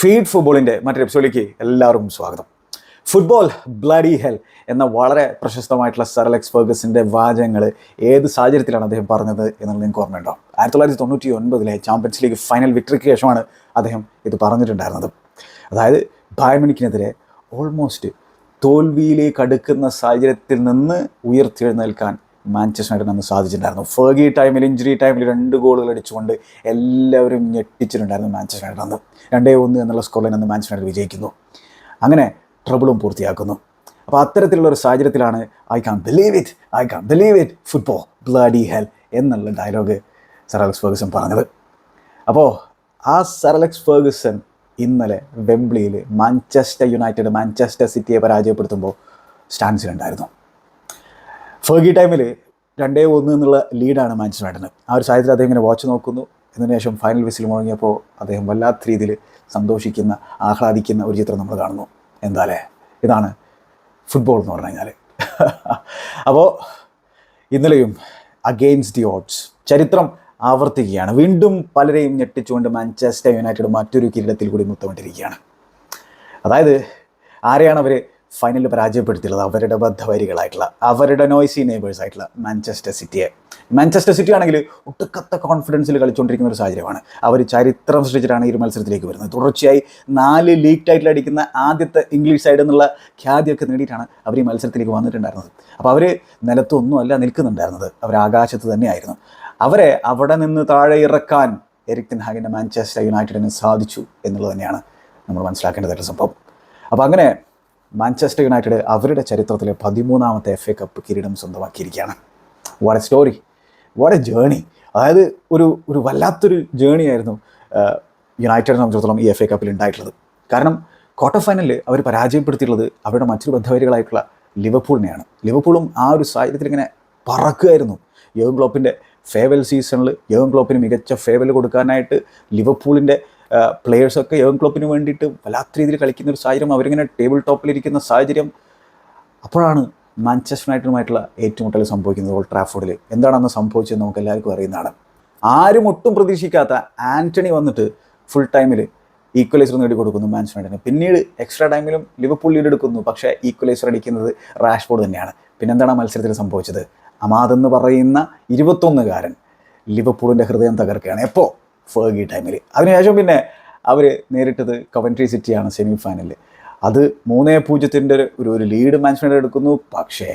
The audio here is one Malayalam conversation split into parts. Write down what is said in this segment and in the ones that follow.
ഫീഡ് ഫുട്ബോളിന്റെ മറ്റൊരു എപ്പിസോഡിലേക്ക് എല്ലാവർക്കും സ്വാഗതം. ഫുട്ബോൾ ബ്ലഡി ഹെൽ എന്ന വളരെ പ്രശസ്തമായിട്ടുള്ള സർ ഫേഗസിന്റെ വാചകങ്ങൾ ഏത് സാഹചര്യത്തിലാണ് അദ്ദേഹം പറഞ്ഞത് എന്നുള്ളത് നിങ്ങൾക്ക് ഓർമ്മയുണ്ടോ? ആയിരത്തി തൊള്ളായിരത്തി തൊണ്ണൂറ്റി ഒൻപതിലെ ചാമ്പ്യൻസ് ലീഗ് ഫൈനൽ വിക്ടറിക്ക് ശേഷമാണ് അദ്ദേഹം ഇത് പറഞ്ഞിട്ടുണ്ടായിരുന്നത്. അതായത് ബായ്മണിക്കിനെതിരെ ഓൾമോസ്റ്റ് തോൽവിയിലേക്ക് അടുക്കുന്ന സാഹചര്യത്തിൽ നിന്ന് ഉയർത്തെഴുന്നേൽക്കാൻ മാഞ്ചസ്റ്റർ അന്ന് സാധിച്ചിട്ടുണ്ടായിരുന്നു. ഫേഗി ടൈമിൽ ഇഞ്ചുറി ടൈമിൽ രണ്ട് ഗോളുകൾ അടിച്ചുകൊണ്ട് എല്ലാവരും ഞെട്ടിച്ചിട്ടുണ്ടായിരുന്നു മാഞ്ചസ്റ്റർ അന്ന്. രണ്ടേ ഒന്ന് എന്നുള്ള സ്കോറിൽ അന്ന് മാഞ്ചസ്റ്റർ വിജയിക്കുന്നു. അങ്ങനെ ട്രബിളും പൂർത്തിയാക്കുന്നു. അപ്പോൾ അത്തരത്തിലുള്ള ഒരു സാഹചര്യത്തിലാണ് I can't believe it I can't believe it football bloody hell എന്നുള്ള ഡയലോഗ് സർ അലക്സ് ഫേഗസൺ പറഞ്ഞത്. അപ്പോൾ ആ സർ അലക്സ് ഫേഗസൺ ഇന്നലെ വെംബ്ലിയിൽ മാഞ്ചസ്റ്റർ യുണൈറ്റഡ് മാഞ്ചസ്റ്റർ സിറ്റിയെ പരാജയപ്പെടുത്തുമ്പോൾ സ്റ്റാൻസിലുണ്ടായിരുന്നു. ഫേഗി ടൈമിൽ രണ്ടേ ഒന്ന് എന്നുള്ള ലീഡാണ് മാഞ്ചസ്റ്റർ യുണൈറ്റഡിന് ആ ഒരു സാഹചര്യത്തിൽ അദ്ദേഹം ഇങ്ങനെ വാച്ച് നോക്കുന്നു. ഇതിനു ശേഷം ഫൈനൽ വിസിൽ മുഴങ്ങിയപ്പോൾ അദ്ദേഹം വല്ലാത്ത രീതിയിൽ സന്തോഷിക്കുന്ന ആഹ്ലാദിക്കുന്ന ഒരു ചിത്രം നമ്മൾ കാണുന്നു. എന്താലേ? ഇതാണ് ഫുട്ബോൾ എന്ന് പറഞ്ഞു കഴിഞ്ഞാൽ അപ്പോൾ ഇന്നലെയും അഗെയിൻസ്റ്റ് ദി ഓഡ്സ് ചരിത്രം ആവർത്തിക്കുകയാണ്. വീണ്ടും പലരെയും ഞെട്ടിച്ചുകൊണ്ട് മാഞ്ചസ്റ്റർ യുണൈറ്റഡ് മറ്റൊരു കിരീടത്തിൽ കൂടി മുത്തമിട്ടിരിക്കുകയാണ്. അതായത് ആരെയാണ് അവർ ഫൈനലിൽ പരാജയപ്പെടുത്തിയുള്ളത് അവരുടെ ബദ്ധവരികളായിട്ടുള്ള അവരുടെ നോയ്സി നെയ്ബേഴ്സ് ആയിട്ടുള്ള മാഞ്ചസ്റ്റർ സിറ്റിയെ മാഞ്ചസ്റ്റർ സിറ്റി ആണെങ്കിൽ ഒട്ടുക്കത്ത കോൺഫിഡൻസിൽ കളിച്ചുകൊണ്ടിരിക്കുന്ന ഒരു സാഹചര്യമാണ്. അവർ ചരിത്രം സൃഷ്ടിച്ചിട്ടാണ് ഈ ഒരു മത്സരത്തിലേക്ക് വരുന്നത്. തുടർച്ചയായി നാല് ലീഗ് ടൈറ്റിൽ അടിക്കുന്ന ആദ്യത്തെ ഇംഗ്ലീഷ് സൈഡിൽ നിന്നുള്ള ഖ്യാതിയൊക്കെ നേടിയിട്ടാണ് അവർ ഈ മത്സരത്തിലേക്ക് വന്നിട്ടുണ്ടായിരുന്നത്. അപ്പോൾ അവർ നിലത്തൊന്നുമല്ല നിൽക്കുന്നുണ്ടായിരുന്നത്. അവർ ആകാശത്ത് തന്നെയായിരുന്നു. അവരെ അവിടെ നിന്ന് താഴെ ഇറക്കാൻ എരിക് ടെൻ ഹാഗിന്റെ മാഞ്ചസ്റ്റർ യുണൈറ്റഡിന് സാധിച്ചു എന്നുള്ളത് തന്നെയാണ് നമ്മൾ മനസ്സിലാക്കേണ്ടതായിട്ട് സംഭവം. അപ്പോൾ അങ്ങനെ മാഞ്ചസ്റ്റർ യുണൈറ്റഡ് അവരുടെ ചരിത്രത്തിലെ പതിമൂന്നാമത്തെ എഫ് എ കപ്പ് കിരീടം സ്വന്തമാക്കിയിരിക്കുകയാണ്. What a story what a journey അതായത് ഒരു ഒരു വല്ലാത്തൊരു ജേണി ആയിരുന്നു യുണൈറ്റഡിനെ സംബന്ധിച്ചിടത്തോളം ഈ എഫ് എ കപ്പിൽ ഉണ്ടായിട്ടുള്ളത്. കാരണം ക്വാർട്ടർ ഫൈനലിൽ അവർ പരാജയപ്പെടുത്തിയിട്ടുള്ളത് അവരുടെ മറ്റൊരു ബന്ധവരികളായിട്ടുള്ള ലിവർപൂളിനെയാണ്. ലിവർപൂളും ആ ഒരു സാഹചര്യത്തിൽ ഇങ്ങനെ പറക്കുമായിരുന്നു യോഗം ക്ലോപ്പിന്റെ ഫേവൽ സീസണിൽ യോഗം ക്ലോപ്പിന് മികച്ച ഫേവൽ കൊടുക്കാനായിട്ട് ലിവർപൂളിന്റെ പ്ലെയേഴ്സൊക്കെ യോഗം ക്ലോപ്പിന് വേണ്ടിയിട്ട് വല്ലാത്ത രീതിയിൽ കളിക്കുന്ന ഒരു സാഹചര്യം അവരിങ്ങനെ ടേബിൾ ടോപ്പിലിരിക്കുന്ന സാഹചര്യം. അപ്പോഴാണ് മാഞ്ചസ്റ്റർ യുണൈറ്റഡുമായിട്ടുള്ള ഏറ്റുമുട്ടൽ സംഭവിക്കുന്നത് ഓൾ ട്രാഫോർഡിൽ എന്താണെന്ന് സംഭവിച്ചത് നമുക്ക് എല്ലാവർക്കും അറിയുന്നതാണ്. ആരും ഒട്ടും പ്രതീക്ഷിക്കാത്ത ആന്റണി വന്നിട്ട് ഫുൾ ടൈമിൽ ഈക്വലൈസർ നേടിക്കൊടുക്കുന്നു മാഞ്ചസ്റ്റർ യുണൈറ്റഡിന് പിന്നീട് എക്സ്ട്രാ ടൈമിലും ലിവർപൂൾ ലീഡ് എടുക്കുന്നു. പക്ഷേ ഈക്വലൈസർ അടിക്കുന്നത് റാഷ്ഫോർഡ് തന്നെയാണ്. പിന്നെന്താണ് ആ മത്സരത്തിൽ സംഭവിച്ചത്? അമാദ് എന്ന് പറയുന്ന ഇരുപത്തൊന്നുകാരൻ ലിവർപൂളിന്റെ ഹൃദയം തകർക്കുകയാണ്. എപ്പോൾ ഫേഗി ടൈമിൽ. അതിനുശേഷം പിന്നെ അവർ നേരിട്ടത് കവൻട്രി സിറ്റിയാണ് സെമി ഫൈനലിൽ അത് മൂന്നേ പൂജ്യത്തിന്റെ ഒരു ഒരു ലീഡ് മാൻസ്മെന്റ് എടുക്കുന്നു. പക്ഷേ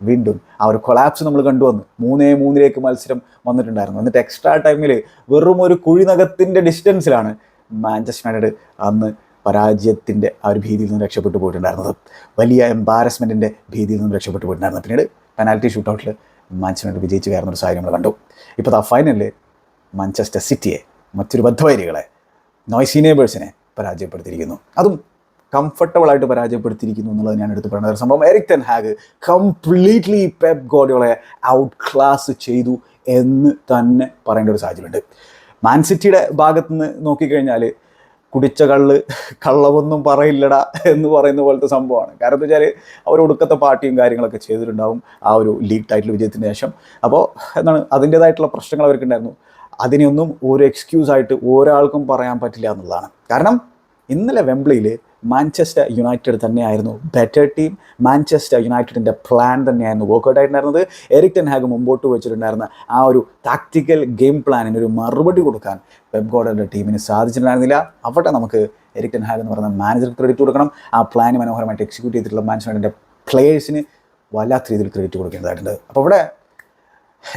വീണ്ടും ആ ഒരു കൊളാപ്സ് നമ്മൾ കണ്ടുവന്നു. മൂന്നേ മൂന്നിലേക്ക് മത്സരം വന്നിട്ടുണ്ടായിരുന്നു. എന്നിട്ട് എക്സ്ട്രാ ടൈമിൽ വെറും ഒരു കുഴിനകത്തിന്റെ ഡിസ്റ്റൻസിലാണ് മാഞ്ചസ്റ്റർ യുണൈറ്റഡ് അന്ന് പരാജയത്തിന്റെ ആ ഒരു ഭീതിയിൽ നിന്ന് രക്ഷപ്പെട്ടു പോയിട്ടുണ്ടായിരുന്നത്. വലിയ എംബാരസ്മെന്റിന്റെ ഭീതിയിൽ നിന്ന് രക്ഷപ്പെട്ടു പോയിട്ടുണ്ടായിരുന്നു. പിന്നീട് പെനാൽറ്റി ഷൂട്ടൗട്ടിൽ മാഞ്ചസ്റ്റർ യുണൈറ്റഡ് വിജയിച്ച് കയറുന്ന ഒരു സാഹചര്യം നമ്മൾ കണ്ടു. ഇപ്പോൾ ആ ഫൈനലിൽ മാഞ്ചസ്റ്റർ സിറ്റിയെ മറ്റൊരു ബദ്ധവൈരികളെ നോയ്സി നേബേഴ്സിനെ പരാജയപ്പെടുത്തിയിരിക്കുന്നു. അതും കംഫർട്ടബിളായിട്ട് പരാജയപ്പെടുത്തിയിരിക്കുന്നു എന്നുള്ളത് ഞാൻ എടുത്ത് പറയുന്ന ഒരു സംഭവം. Erik ten Hag completely Pep Guardiola outclass ചെയ്തു എന്ന് തന്നെ പറയേണ്ട ഒരു സാഹചര്യമുണ്ട്. മാൻസിറ്റിയുടെ ഭാഗത്ത് നിന്ന് നോക്കിക്കഴിഞ്ഞാൽ കുടിച്ച കള്ള് കള്ളമൊന്നും പറയില്ലടാ എന്ന് പറയുന്ന പോലത്തെ സംഭവമാണ്. കാരണം എന്താ വെച്ചാൽ അവർ ഒടുക്കത്തെ പാർട്ടിയും കാര്യങ്ങളൊക്കെ ചെയ്തിട്ടുണ്ടാവും ആ ഒരു ലീഗ് ടൈറ്റിൽ വിജയത്തിന് ശേഷം. അപ്പോൾ എന്താണ് അതിന്റേതായിട്ടുള്ള പ്രശ്നങ്ങൾ അവർക്കുണ്ടായിരുന്നു. അതിനെയൊന്നും ഒരു എക്സ്ക്യൂസ് ആയിട്ട് ഒരാൾക്കും പറയാൻ പറ്റില്ല എന്നുള്ളതാണ്. കാരണം ഇന്നലെ വെംബ്ലിയിൽ മാഞ്ചസ്റ്റർ യുണൈറ്റഡ് തന്നെയായിരുന്നു ബെറ്റർ ടീം മാഞ്ചസ്റ്റർ യുണൈറ്റഡിന്റെ പ്ലാൻ തന്നെയായിരുന്നു വർക്കൗട്ട് ആയിട്ടുണ്ടായിരുന്നത്. എറിക് ടെൻ ഹാഗ് മുമ്പോട്ട് വെച്ചിട്ടുണ്ടായിരുന്ന ആ ഒരു ടാക്റ്റിക്കൽ ഗെയിം പ്ലാനിന് ഒരു മറുപടി കൊടുക്കാൻ വെബ് ഗോഡയുടെ ടീമിന് സാധിച്ചിട്ടുണ്ടായിരുന്നില്ല. അവിടെ നമുക്ക് എറിക് ടെൻ ഹാഗ് എന്ന് പറയുന്ന മാനേജർ ക്രെഡിറ്റ് കൊടുക്കണം. ആ പ്ലാൻ മനോഹരമായിട്ട് എക്സിക്യൂട്ട് ചെയ്തിട്ടുള്ള യുണൈറ്റഡിന്റെ പ്ലേയേഴ്സിന് വല്ലാത്ത രീതിയിൽ ക്രെഡിറ്റ് കൊടുക്കേണ്ടതായിട്ടുണ്ട്. അപ്പോൾ ഇവിടെ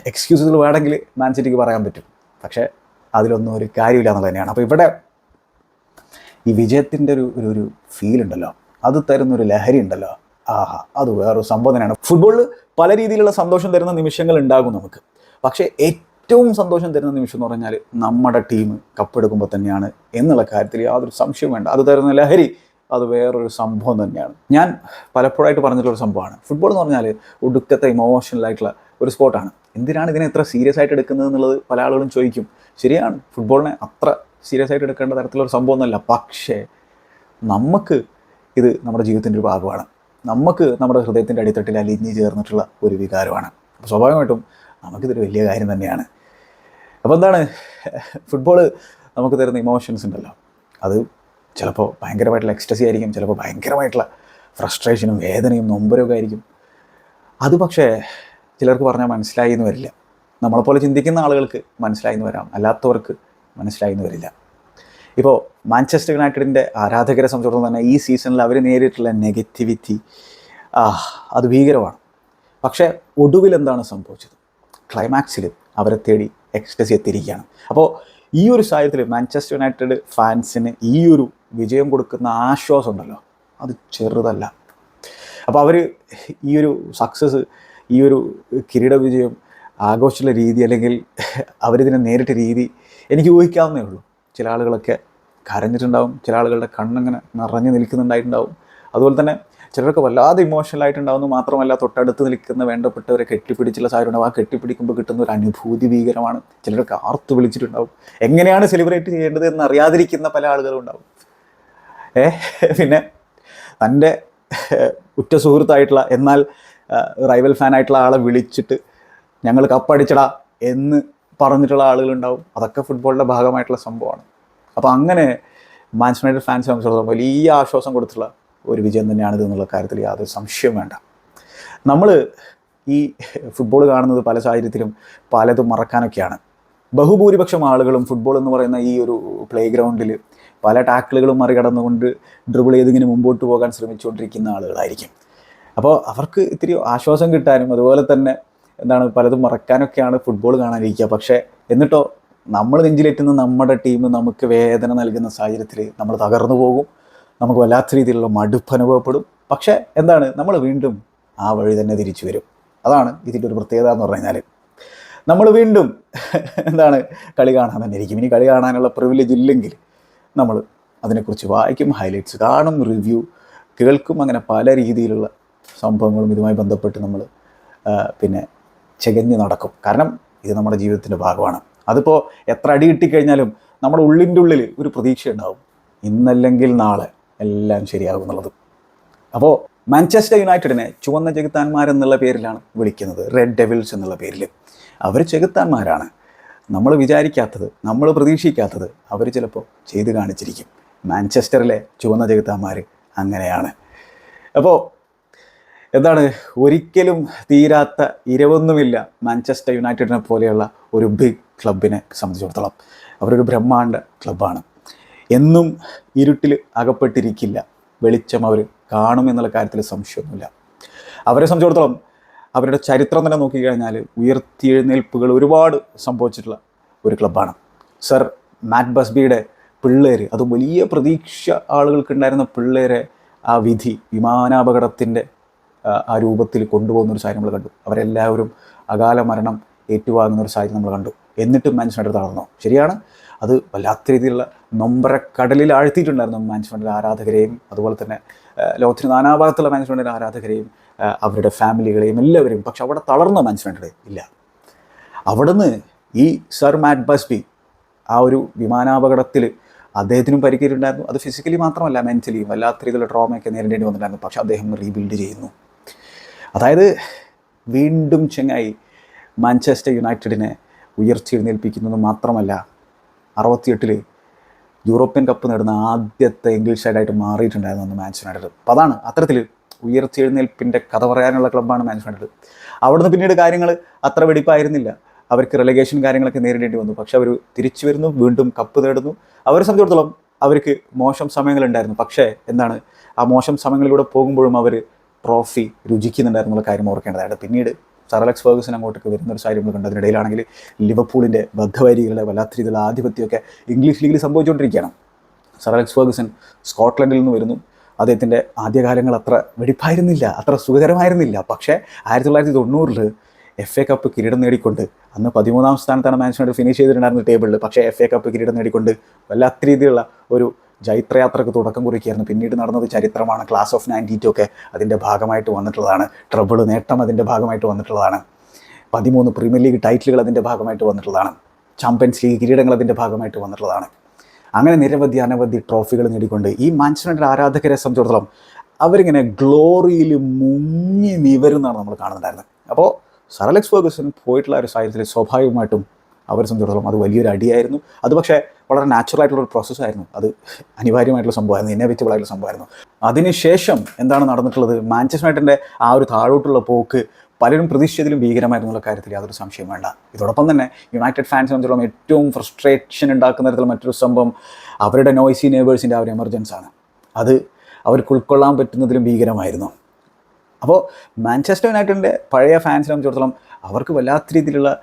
എക്സ്ക്യൂസുകൾ വേണമെങ്കിൽ മാൻ പറയാൻ പറ്റും. പക്ഷേ അതിലൊന്നും ഒരു കാര്യമില്ല എന്നുള്ളത് തന്നെയാണ്. അപ്പോൾ ഇവിടെ ഈ വിജയത്തിന്റെ ഒരു ഒരു ഒരു ഫീൽ ഉണ്ടല്ലോ. അത് തരുന്ന ഒരു ലഹരി ഉണ്ടല്ലോ. ആഹാ അത് വേറൊരു സംഭവം തന്നെയാണ്. ഫുട്ബോളിൽ പല രീതിയിലുള്ള സന്തോഷം തരുന്ന നിമിഷങ്ങൾ ഉണ്ടാകും നമുക്ക്. പക്ഷേ ഏറ്റവും സന്തോഷം തരുന്ന നിമിഷം എന്ന് പറഞ്ഞാൽ നമ്മുടെ ടീം കപ്പെടുക്കുമ്പോൾ തന്നെയാണ് എന്നുള്ള കാര്യത്തിൽ യാതൊരു സംശയവും വേണ്ട. അത് തരുന്ന ലഹരി അത് വേറൊരു സംഭവം തന്നെയാണ്. ഞാൻ പലപ്പോഴായിട്ട് പറഞ്ഞിട്ടുള്ള സംഭവമാണ്. ഫുട്ബോൾ എന്ന് പറഞ്ഞാൽ ഒടുക്കത്തെ ഇമോഷണലായിട്ടുള്ള ഒരു സ്പോർട്ടാണ് എന്തിനാണ് ഇതിനെ ഇത്ര സീരിയസ് ആയിട്ട് എടുക്കുന്നത് എന്നുള്ളത് പല ആളുകളും ചോദിക്കും. ശരിയാണ് ഫുട്ബോളിനെ അത്ര സീരിയസ് ആയിട്ട് എടുക്കേണ്ട തരത്തിലൊരു സംഭവം സംഭവമൊന്നുമല്ല. പക്ഷേ നമുക്ക് ഇത് നമ്മുടെ ജീവിതത്തിന്റെ ഒരു ഭാഗമാണ്. നമുക്ക് നമ്മുടെ ഹൃദയത്തിന്റെ അടിത്തട്ടിൽ അലിഞ്ഞ് ചേർന്നിട്ടുള്ള ഒരു വികാരമാണ്. അപ്പോൾ സ്വാഭാവികമായിട്ടും നമുക്കിതൊരു വലിയ കാര്യം തന്നെയാണ്. അപ്പോൾ എന്താണ്? ഫുട്ബോൾ നമുക്ക് തരുന്ന ഇമോഷൻസ് ഉണ്ടല്ലോ. അത് ചിലപ്പോൾ ഭയങ്കരമായിട്ടുള്ള എക്സ്റ്റസി ആയിരിക്കും ചിലപ്പോൾ ഭയങ്കരമായിട്ടുള്ള ഫ്രസ്ട്രേഷനും വേദനയും നൊമ്പരമൊക്കെ ആയിരിക്കും. അത് പക്ഷേ ചിലർക്ക് പറഞ്ഞാൽ മനസ്സിലായി എന്ന് വരില്ല. നമ്മളെപ്പോലെ ചിന്തിക്കുന്ന ആളുകൾക്ക് മനസ്സിലായി എന്ന് വരാം. അല്ലാത്തവർക്ക് മനസ്സിലായി എന്ന് വരില്ല. ഇപ്പോൾ മാഞ്ചസ്റ്റർ യുണൈറ്റഡിന്റെ ആരാധകരെ സംബന്ധിച്ചിടത്തോളം തന്നെ ഈ സീസണിൽ അവർ നേരിട്ടുള്ള നെഗറ്റിവിറ്റി അത് ഭീകരമാണ്. പക്ഷേ ഒടുവിൽ എന്താണ് സംഭവിച്ചത്? ക്ലൈമാക്സിൽ അവരെ തേടി എക്സ്റ്റസി എത്തിയിരിക്കുകയാണ്. അപ്പോൾ ഈ ഒരു സാഹചര്യത്തിൽ മാഞ്ചസ്റ്റർ യുണൈറ്റഡ് ഫാൻസിന് ഈ ഒരു വിജയം കൊടുക്കുന്ന ആശ്വാസം ഉണ്ടല്ലോ? അത് ചെറുതല്ല. അപ്പോൾ അവർ ഈ ഒരു സക്സസ് ഈ ഒരു കിരീട വിജയം ആഘോഷിച്ചുള്ള രീതി അല്ലെങ്കിൽ അവരിതിനെ നേരിട്ട രീതി എനിക്ക് ഊഹിക്കാവുന്നേ ഉള്ളൂ. ചില ആളുകളൊക്കെ കരഞ്ഞിട്ടുണ്ടാവും ചില ആളുകളുടെ കണ്ണങ്ങനെ നിറഞ്ഞു നിൽക്കുന്നുണ്ടായിട്ടുണ്ടാവും. അതുപോലെ തന്നെ ചിലർക്ക് വല്ലാതെ ഇമോഷണൽ ആയിട്ടുണ്ടാവുന്നു. മാത്രമല്ല തൊട്ടടുത്ത് നിൽക്കുന്ന വേണ്ടപ്പെട്ടവരെ കെട്ടിപ്പിടിച്ചുള്ള സാഹചര്യം ഉണ്ടാവും. ആ കെട്ടിപ്പിടിക്കുമ്പോൾ കിട്ടുന്ന ഒരു അനുഭൂതി ഭീകരമാണ്. ചിലർക്ക് ആർത്ത് വിളിച്ചിട്ടുണ്ടാവും. എങ്ങനെയാണ് സെലിബ്രേറ്റ് ചെയ്യേണ്ടത് എന്ന് അറിയാതിരിക്കുന്ന പല ആളുകളും ഉണ്ടാവും. ഏ പിന്നെ തന്റെ ഉറ്റ സുഹൃത്തായിട്ടുള്ള എന്നാൽ റൈവൽ ഫാനായിട്ടുള്ള ആളെ വിളിച്ചിട്ട് ഞങ്ങൾ കപ്പടിച്ചടാ എന്ന് പറഞ്ഞിട്ടുള്ള ആളുകളുണ്ടാവും. അതൊക്കെ ഫുട്ബോളിന്റെ ഭാഗമായിട്ടുള്ള സംഭവമാണ്. അപ്പോൾ അങ്ങനെ മാൻസ് യുണൈറ്റഡ് ഫാൻസ് സംബന്ധിച്ചിടത്തോളം വലിയ ആശ്വാസം കൊടുത്തുള്ള ഒരു വിജയം തന്നെയാണിത് എന്നുള്ള കാര്യത്തിൽ യാതൊരു സംശയവും വേണ്ട. നമ്മൾ ഈ ഫുട്ബോൾ കാണുന്നത് പല സാഹചര്യത്തിലും പലതും മറക്കാനൊക്കെയാണ്. ബഹുഭൂരിപക്ഷം ആളുകളും ഫുട്ബോൾ എന്ന് പറയുന്ന ഈ ഒരു പ്ലേ ഗ്രൗണ്ടിൽ പല ടാക്കിളുകളും മറികടന്നുകൊണ്ട് ഡ്രിബിൾ ചെയ്തിങ്ങനെ മുമ്പോട്ട് പോകാൻ ശ്രമിച്ചുകൊണ്ടിരിക്കുന്ന ആളുകളായിരിക്കും. അപ്പോൾ അവർക്ക് ഇത്തിരി ആശ്വാസം കിട്ടാനും അതുപോലെ തന്നെ എന്താണ് പലതും മറക്കാനൊക്കെയാണ് ഫുട്ബോൾ കാണാനിരിക്കുക. പക്ഷേ എന്നിട്ടോ നമ്മൾ നെഞ്ചിലേറ്റുന്ന നമ്മുടെ ടീം നമുക്ക് വേദന നൽകുന്ന സാഹചര്യത്തിൽ നമ്മൾ തകർന്നു പോകും. നമുക്ക് വല്ലാത്ത രീതിയിലുള്ള മടുപ്പ് അനുഭവപ്പെടും. പക്ഷേ എന്താണ് നമ്മൾ വീണ്ടും ആ വഴി തന്നെ തിരിച്ചു വരും. അതാണ് ഇതിന്റെ ഒരു പ്രത്യേകത എന്ന് പറഞ്ഞു കഴിഞ്ഞാൽ നമ്മൾ വീണ്ടും എന്താണ് കളി കാണാൻ തന്നെ ഇരിക്കും. ഇനി കളി കാണാനുള്ള പ്രിവിലേജ് ഇല്ലെങ്കിൽ നമ്മൾ അതിനെക്കുറിച്ച് വായിക്കും ഹൈലൈറ്റ്സ് കാണും റിവ്യൂ കേൾക്കും. അങ്ങനെ പല രീതിയിലുള്ള സംഭവങ്ങളും ഇതുമായി ബന്ധപ്പെട്ട് നമ്മൾ പിന്നെ ചെകഞ്ഞ് നടക്കും. കാരണം ഇത് നമ്മുടെ ജീവിതത്തിന്റെ ഭാഗമാണ്. അതിപ്പോൾ എത്ര അടി കിട്ടിക്കഴിഞ്ഞാലും നമ്മുടെ ഉള്ളിന്റെ ഉള്ളിൽ ഒരു പ്രതീക്ഷ ഉണ്ടാവും. ഇന്നല്ലെങ്കിൽ നാളെ എല്ലാം ശരിയാകും എന്നുള്ളത്. അപ്പോൾ മാഞ്ചസ്റ്റർ യുണൈറ്റഡിനെ ചുവന്ന ചെകുത്താന്മാരെന്നുള്ള പേരിലാണ് വിളിക്കുന്നത്. റെഡ് ഡെവിൾസ് എന്നുള്ള പേരിൽ അവർ ചെകുത്താന്മാരാണ്. നമ്മൾ വിചാരിക്കാത്തത് നമ്മൾ പ്രതീക്ഷിക്കാത്തത് അവർ ചിലപ്പോൾ ചെയ്ത് കാണിച്ചിരിക്കും. മാഞ്ചസ്റ്ററിലെ ചുവന്ന ചെകുത്താന്മാർ അങ്ങനെയാണ്. അപ്പോൾ എന്താണ്? ഒരിക്കലും തീരാത്ത ഇരവൊന്നുമില്ല മാഞ്ചസ്റ്റർ യുണൈറ്റഡിനെ പോലെയുള്ള ഒരു ബിഗ് ക്ലബിനെ സംബന്ധിച്ചിടത്തോളം. അവരൊരു ബ്രഹ്മാണ്ഡ ക്ലബ്ബാണ് എന്നും ഇരുട്ടിൽ അകപ്പെട്ടിരിക്കില്ല. വെളിച്ചം അവർ കാണുമെന്നുള്ള കാര്യത്തിൽ സംശയമൊന്നുമില്ല. അവരെ സംബന്ധിച്ചിടത്തോളം അവരുടെ ചരിത്രം തന്നെ നോക്കിക്കഴിഞ്ഞാൽ ഉയർത്തിയെഴുന്നേൽപ്പുകൾ ഒരുപാട് സംഭവിച്ചിട്ടുള്ള ഒരു ക്ലബ്ബാണ് സർ മാറ്റ് ബസ്ബിയുടെ പിള്ളേർ അത് വലിയ പ്രതീക്ഷ ആളുകൾക്കുണ്ടായിരുന്ന പിള്ളേരെ ആ വിധി വിമാനാപകടത്തിന്റെ ആ രൂപത്തിൽ കൊണ്ടുപോകുന്ന ഒരു സാഹചര്യം നമ്മൾ കണ്ടു. അവരെല്ലാവരും അകാല മരണം ഏറ്റുവാങ്ങുന്ന ഒരു സാഹചര്യം നമ്മൾ കണ്ടു. എന്നിട്ടും മാൻസ്മാൻഡർ തളർന്നു ശരിയാണ്. അത് വല്ലാത്ത രീതിയിലുള്ള നൊമ്പരക്കടലിൽ ആഴ്ത്തിയിട്ടുണ്ടായിരുന്നു മാനേജ്മെന്റിലെ ആരാധകരെയും അതുപോലെ തന്നെ ലോകത്തിന് നാനാഭാഗത്തുള്ള മാൻസ്മാൻഡർ ആരാധകരെയും അവരുടെ ഫാമിലികളെയും എല്ലാവരെയും. പക്ഷെ അവിടെ തളർന്ന മാൻസ്മാൻഡർ ഇല്ല. അവിടുന്ന് ഈ സർ മാറ്റ് ബസ്ബി ആ ഒരു വിമാനാപകടത്തിൽ അദ്ദേഹത്തിനും പരിക്കേറ്റിട്ടുണ്ടായിരുന്നു. അത് ഫിസിക്കലി മാത്രമല്ല മെന്റലിയും വല്ലാത്ത രീതിയിലുള്ള ട്രോമയൊക്കെ നേരിടേണ്ടി വന്നിട്ടുണ്ടായിരുന്നു. പക്ഷേ അദ്ദേഹം റീബിൽഡ് ചെയ്യുന്നു. അതായത് വീണ്ടും ചെങ്ങായി മാഞ്ചസ്റ്റർ യുണൈറ്റഡിനെ ഉയർച്ചെഴുന്നേൽപ്പിക്കുന്നത് മാത്രമല്ല അറുപത്തിയെട്ടിൽ യൂറോപ്യൻ കപ്പ് നേടുന്ന ആദ്യത്തെ ഇംഗ്ലീഷ് സൈഡായിട്ട് മാറിയിട്ടുണ്ടായിരുന്നു അന്ന് മാൻസ് യുണൈറ്റഡ്. അപ്പോൾ അതാണ് അത്തരത്തിൽ ഉയർച്ചെഴുന്നേൽപ്പിന്റെ കഥ പറയാനുള്ള ക്ലബ്ബാണ് മാഞ്ചസ്റ്റർ യുണൈറ്റഡ്. അവിടുന്ന് പിന്നീട് കാര്യങ്ങൾ അത്ര വെടിപ്പായിരുന്നില്ല. അവർക്ക് റിലഗേഷൻ കാര്യങ്ങളൊക്കെ നേരിടേണ്ടി വന്നു. പക്ഷെ അവർ തിരിച്ചു വരുന്നു വീണ്ടും കപ്പ് നേടുന്നു. അവരെ സംബന്ധിച്ചിടത്തോളം അവർക്ക് മോശം സമയങ്ങളുണ്ടായിരുന്നു. പക്ഷേ എന്താണ്? ആ മോശം സമയങ്ങളിലൂടെ പോകുമ്പോഴും അവർ ട്രോഫി രുചിക്കുന്നുണ്ടായിരുന്നുള്ള കാര്യം ഓർക്കേണ്ടതായിട്ട് പിന്നീട് സർലക്സ് ഫേഗസൺ അങ്ങോട്ടൊക്കെ വരുന്ന ഒരു സാഹചര്യം കണ്ടു അതിനിടയിലാണെങ്കിൽ ലിവർപൂളിന്റെ ബദ്ധവൈരികളുടെ വല്ലാത്ത രീതിയിലുള്ള ആധിപത്യമൊക്കെ ഇംഗ്ലീഷ് ലീഗിൽ സംഭവിച്ചുകൊണ്ടിരിക്കുകയാണ്. സർലക്സ് ഫേഗസൺ സ്കോട്ട്ലൻഡിൽ നിന്ന് വരുന്നു. അദ്ദേഹത്തിന്റെ ആദ്യകാലങ്ങൾ അത്ര വെടിപ്പായിരുന്നില്ല അത്ര സുഖകരമായിരുന്നില്ല. പക്ഷേ ആയിരത്തി തൊള്ളായിരത്തി തൊണ്ണൂറിൽ എഫ് എ കപ്പ് കിരീടം നേടിക്കൊണ്ട് അന്ന് പതിമൂന്നാം സ്ഥാനത്താണ് മാൻസിനോട് ഫിനിഷ് ചെയ്തിട്ടുണ്ടായിരുന്ന ടേബിളിൽ പക്ഷേ എഫ് എ കപ്പ് കിരീടം നേടിക്കൊണ്ട് വല്ലാത്ത രീതിയിലുള്ള ഒരു ജൈത്രയാത്രക്ക് തുടക്കം കുറിക്കുകയായിരുന്നു. പിന്നീട് നടന്നത് ചരിത്രമാണ്. ക്ലാസ് ഓഫ് നയന്റി ടു ഒക്കെ അതിന്റെ ഭാഗമായിട്ട് വന്നിട്ടുള്ളതാണ്. ട്രബിൾ നേട്ടം അതിന്റെ ഭാഗമായിട്ട് വന്നിട്ടുള്ളതാണ്. പതിമൂന്ന് പ്രീമിയർ ലീഗ് ടൈറ്റിലുകൾ അതിന്റെ ഭാഗമായിട്ട് വന്നിട്ടുള്ളതാണ്. ചാമ്പ്യൻസ് ലീഗ് കിരീടങ്ങൾ അതിന്റെ ഭാഗമായിട്ട് വന്നിട്ടുള്ളതാണ്. അങ്ങനെ നിരവധി അനവധി ട്രോഫികൾ നേടിക്കൊണ്ട് ഈ മാൻച്ചസ്റ്റർ ആരാധകരെ സംബന്ധിച്ചിടത്തോളം അവരിങ്ങനെ ഗ്ലോറിയിൽ മുങ്ങി നിവരുന്നതാണ് നമ്മൾ കാണുന്നുണ്ടായിരുന്നത്. അപ്പോൾ സറലക്സ് ഫേഗസൺ പോയിട്ടുള്ള ഒരു സാഹചര്യത്തിൽ സ്വാഭാവികമായിട്ടും അവരെ സംബന്ധിച്ചിടത്തോളം അത് വലിയൊരു അടിയായിരുന്നു. അത് പക്ഷേ വളരെ നാച്ചുറൽ ആയിട്ടുള്ള ഒരു പ്രോസസ്സായിരുന്നു അത് അനിവാര്യമായിട്ടുള്ള സംഭവമായിരുന്നു. ഇന്നോവേറ്റബിൾ ആയിട്ടുള്ള സംഭവമായിരുന്നു. അതിനുശേഷം എന്താണ് നടന്നിട്ടുള്ളത്? മാഞ്ചസ്റ്റർ യുണൈറ്റഡിന്റെ ആ ഒരു താഴോട്ടുള്ള പോക്ക് പലരും പ്രതീക്ഷിച്ചതിലും ഭീകരമായിരുന്നുള്ള കാര്യത്തിൽ യാതൊരു സംശയം വേണ്ട. ഇതോടൊപ്പം തന്നെ യുണൈറ്റഡ് ഫാൻസ് സംബന്ധിച്ചോളം ഏറ്റവും ഫ്രസ്ട്രേഷൻ ഉണ്ടാക്കുന്ന തരത്തിലുള്ള മറ്റൊരു സംഭവം അവരുടെ നോയ്സി നേബേഴ്സിന്റെ ആ ഒരു എമർജൻസ് ആണ്. അത് അവർക്ക് ഉൾക്കൊള്ളാൻ പറ്റുന്നതിലും ഭീകരമായിരുന്നു. അപ്പോൾ മാഞ്ചസ്റ്റർ യുണൈറ്റഡിന്റെ പഴയ ഫാൻസിനെ സംബന്ധിച്ചിടത്തോളം അവർക്ക് വല്ലാത്ത രീതിയിലുള്ള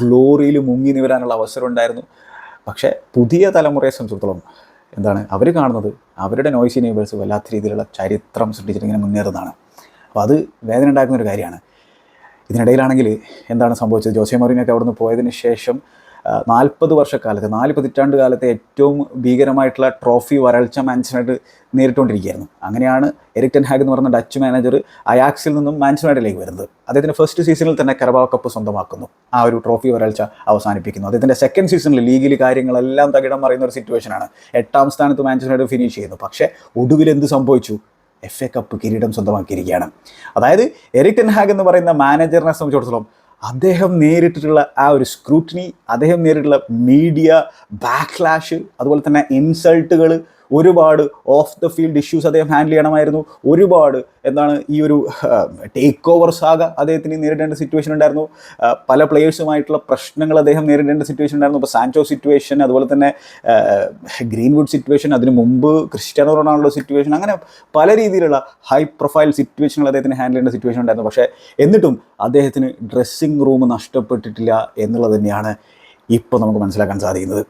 ഗ്ലോറിയിൽ മുങ്ങി നിവരാനുള്ള അവസരം ഉണ്ടായിരുന്നു. പക്ഷേ പുതിയ തലമുറയെ സംബന്ധിച്ചിടത്തോളം എന്താണ് അവർ കാണുന്നത് അവരുടെ നോയ്സി നെയ്ബേഴ്സ് വല്ലാത്ത രീതിയിലുള്ള ചരിത്രം സൃഷ്ടിച്ചിട്ട് ഇങ്ങനെ മുന്നേറുന്നതാണ്. അപ്പോൾ അത് വേദന ഉണ്ടാക്കുന്ന ഒരു കാര്യമാണ്. ഇതിനിടയിലാണെങ്കിൽ എന്താണ് സംഭവിച്ചത്? ജോസെ മറിനൊക്കെ അവിടുന്ന് പോയതിന് ശേഷം നാൽപ്പത് വർഷക്കാലത്ത് നാല് പതിറ്റാണ്ട് കാലത്തെ ഏറ്റവും ഭീകരമായിട്ടുള്ള ട്രോഫി വരൾച്ച മാൻച്ചനായിട്ട് നേരിട്ടുകൊണ്ടിരിക്കുകയായിരുന്നു. അങ്ങനെയാണ് ടെൻ ഹാഗ് എന്ന് പറഞ്ഞ ഡച്ച് മാനേജർ അയാക്സിൽ നിന്നും മാൻച്ചനായിട്ടിലേക്ക് വരുന്നത്. അദ്ദേഹത്തിന്റെ ഫസ്റ്റ് സീസണിൽ തന്നെ കരബാവ് കപ്പ് സ്വന്തമാക്കുന്നു. ആ ഒരു ട്രോഫി വരൾച്ച അവസാനിപ്പിക്കുന്നു. അദ്ദേഹത്തിന്റെ സെക്കൻഡ് സീസണിൽ ലീഗിൽ കാര്യങ്ങളെല്ലാം തകിടം മറിയുന്ന ഒരു സിറ്റുവേഷനാണ് എട്ടാം സ്ഥാനത്ത് മാൻച്ചനായിട്ട് ഫിനിഷ് ചെയ്യുന്നു. പക്ഷേ ഒടുവിൽ എന്ത് സംഭവിച്ചു? എഫ് എ കപ്പ് കിരീടം സ്വന്തമാക്കിയിരിക്കുകയാണ്. അതായത് ടെൻ ഹാഗ് എന്ന് പറയുന്ന മാനേജറിനെ സംബന്ധിച്ചിടത്തോളം അദ്ദേഹം നേരിട്ടിട്ടുള്ള ആ ഒരു സ്ക്രൂട്ടിനി അദ്ദേഹം നേരിട്ടുള്ള മീഡിയ ബാക്ക്ലാഷ് അതുപോലെ തന്നെ ഇൻസൾട്ടുകൾ ഒരുപാട് ഓഫ് ദ ഫീൽഡ് ഇഷ്യൂസ് അദ്ദേഹം ഹാൻഡിൽ ചെയ്യണമായിരുന്നു. ഒരുപാട് എന്താണ് ഈ ഒരു ടേക്ക് ഓവർ സാഗ അദ്ദേഹത്തിന് നേരിടേണ്ട സിറ്റുവേഷൻ ഉണ്ടായിരുന്നു. പല പ്ലേയേഴ്സുമായിട്ടുള്ള പ്രശ്നങ്ങൾ അദ്ദേഹം നേരിടേണ്ട സിറ്റുവേഷൻ ഉണ്ടായിരുന്നു. ഇപ്പോൾ സാൻചോ സിറ്റുവേഷൻ അതുപോലെ തന്നെ ഗ്രീൻവുഡ് സിറ്റുവേഷൻ അതിന് മുമ്പ് ക്രിസ്ത്യാനോ റൊണാൾഡോ സിറ്റുവേഷൻ അങ്ങനെ പല രീതിയിലുള്ള ഹൈ പ്രൊഫൈൽ സിറ്റുവേഷനുകൾ അദ്ദേഹത്തിന് ഹാൻഡിൽ ചെയ്യേണ്ട സിറ്റുവേഷൻ ഉണ്ടായിരുന്നു. പക്ഷേ എന്നിട്ടും അദ്ദേഹത്തിന് ഡ്രസ്സിംഗ് റൂം നഷ്ടപ്പെട്ടിട്ടില്ല എന്നുള്ളത് തന്നെയാണ് ഇപ്പോൾ നമുക്ക് മനസ്സിലാക്കാൻ സാധിക്കുന്നത്.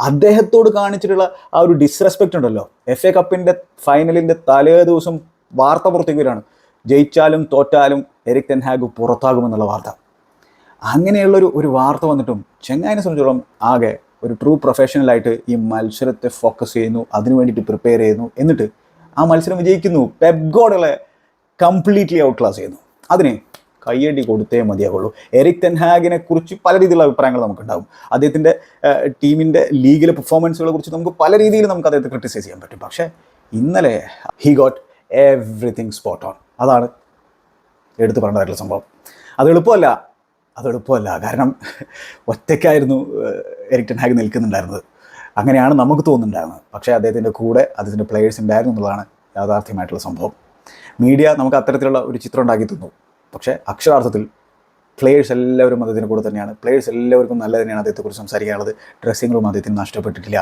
അദ്ദേഹത്തോട് കാണിച്ചിട്ടുള്ള ആ ഒരു ഡിസ്റെസ്പെക്റ്റ് ഉണ്ടല്ലോ. എഫ് എ കപ്പിന്റെ ഫൈനലിന്റെ തലേ ദിവസം വാർത്ത പുറത്തേക്ക് വരികയാണ് ജയിച്ചാലും തോറ്റാലും എരിക് തെൻഹാഗ് പുറത്താകുമെന്നുള്ള വാർത്ത. അങ്ങനെയുള്ളൊരു ഒരു വാർത്ത വന്നിട്ടും ചെങ്ങായിനെ സംബന്ധിച്ചോളം ആകെ ഒരു ട്രൂ പ്രൊഫഷണലായിട്ട് ഈ മത്സരത്തെ ഫോക്കസ് ചെയ്യുന്നു അതിനു വേണ്ടിയിട്ട് പ്രിപ്പയർ ചെയ്യുന്നു എന്നിട്ട് ആ മത്സരം വിജയിക്കുന്നു. പെപ്ഗോഡുകളെ കംപ്ലീറ്റ്ലി ഔട്ട് ക്ലാസ് ചെയ്യുന്നു. അതിനെ കയ്യടി കൊടുത്തേ മതിയാവുള്ളൂ. എറിക് തെൻഹാഗിനെ കുറിച്ച് പല രീതിയിലുള്ള അഭിപ്രായങ്ങൾ നമുക്കുണ്ടാകും അദ്ദേഹത്തിന്റെ ടീമിന്റെ ലീഗിലെ പെർഫോമൻസുകളെ കുറിച്ച് നമുക്ക് പല രീതിയിൽ നമുക്ക് അദ്ദേഹത്തെ ക്രിട്ടിസൈസ് ചെയ്യാൻ പറ്റും. പക്ഷേ ഇന്നലെ he got everything spot on അതാണ് എടുത്തു പറഞ്ഞതായിട്ടുള്ള സംഭവം. അത് എളുപ്പമല്ല. അത് എളുപ്പമല്ല. കാരണം ഒറ്റയ്ക്കായിരുന്നു എറിക് ടെൻഹാഗ് നിൽക്കുന്നുണ്ടായിരുന്നത്. അങ്ങനെയാണ് നമുക്ക് തോന്നുന്നുണ്ടായിരുന്നത്. പക്ഷേ അദ്ദേഹത്തിന്റെ കൂടെ അദ്ദേഹത്തിന്റെ പ്ലെയേഴ്സ് ഉണ്ടായിരുന്നു എന്നുള്ളതാണ് യാഥാർത്ഥ്യമായിട്ടുള്ള സംഭവം. മീഡിയ നമുക്ക് അത്തരത്തിലുള്ള ഒരു ചിത്രം ഉണ്ടാക്കി തന്നു. പക്ഷേ അക്ഷരാർത്ഥത്തിൽ പ്ലേയേഴ്സ് എല്ലാവരും അദ്ദേഹത്തിന് കൂടെ തന്നെയാണ്. പ്ലേയേഴ്സ് എല്ലാവർക്കും നല്ല തന്നെയാണ് അദ്ദേഹത്തെക്കുറിച്ച് സംസാരിക്കാനുള്ളത്. ഡ്രസ്സിംഗ് റൂം അദ്ദേഹത്തിന് നഷ്ടപ്പെട്ടിട്ടില്ല.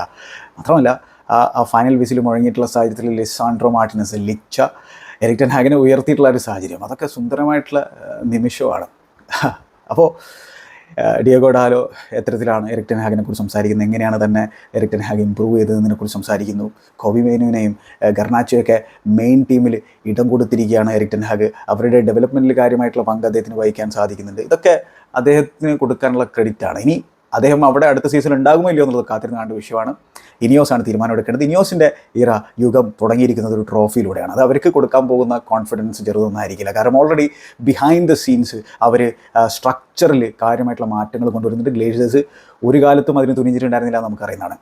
മാത്രമല്ല ആ ഫൈനൽ വിസിൽ മുഴങ്ങിയിട്ടുള്ള സാഹചര്യത്തിൽ ലിസാൻഡ്രോ മാർട്ടിനസ് ലിച്ച എരിക്ടൻ ഹാഗിനെ ഉയർത്തിയിട്ടുള്ള ഒരു സാഹചര്യം. അതൊക്കെ സുന്ദരമായിട്ടുള്ള നിമിഷമാണ്. അപ്പോൾ ഡിയോഗോ ഡാലോ എത്തരത്തിലാണ് എറിക്ടൻ ഹാഗിനെ കുറിച്ച് സംസാരിക്കുന്നത്. എങ്ങനെയാണ് തന്നെ എറിക്ടൻ ഹാഗ് ഇമ്പ്രൂവ് ചെയ്തതിനെ കുറിച്ച് സംസാരിക്കുന്നു. കോബി മേനുവിനെയും ഗർണാച്ചയൊക്കെ മെയിൻ ടീമിൽ ഇടം കൊടുത്തിരിക്കുകയാണ് എറിക്ടൻ ഹാഗ്. അവരുടെ ഡെവലപ്മെന്റിൽ കാര്യമായിട്ടുള്ള പങ്ക് അദ്ദേഹത്തിന് വഹിക്കാൻ സാധിക്കുന്നുണ്ട്. ഇതൊക്കെ അദ്ദേഹത്തിന് കൊടുക്കാനുള്ള ക്രെഡിറ്റാണ് ഇനി അദ്ദേഹം അവിടെ അടുത്ത സീസൺ ഉണ്ടാകുമോ ഇല്ലയോ എന്നുള്ളത് കാത്തിരുന്ന കണ്ട വിഷയമാണ്. ഇനിയോസാണ് തീരുമാനമെടുക്കേണ്ടത് ഇനിയോസിന്റെ ഇറ യുഗം തുടങ്ങിയിരിക്കുന്നത് ഒരു ട്രോഫിയിലൂടെയാണ്. അത് അവർക്ക് കൊടുക്കാൻ പോകുന്ന കോൺഫിഡൻസ് ചെറുതൊന്നായിരിക്കില്ല. കാരണം ഓൾറെഡി ബിഹൈൻഡ് ദ സീൻസ് അവർ സ്ട്രക്ചറിൽ കാര്യമായിട്ടുള്ള മാറ്റങ്ങൾ കൊണ്ടുവരുന്നുണ്ട്. ഗ്ലേഷ്യേഴ്സ് ഒരു കാലത്തും അതിന് തുനിഞ്ഞിട്ടുണ്ടായിരുന്നില്ല എന്ന് നമുക്കറിയുന്നതാണ്.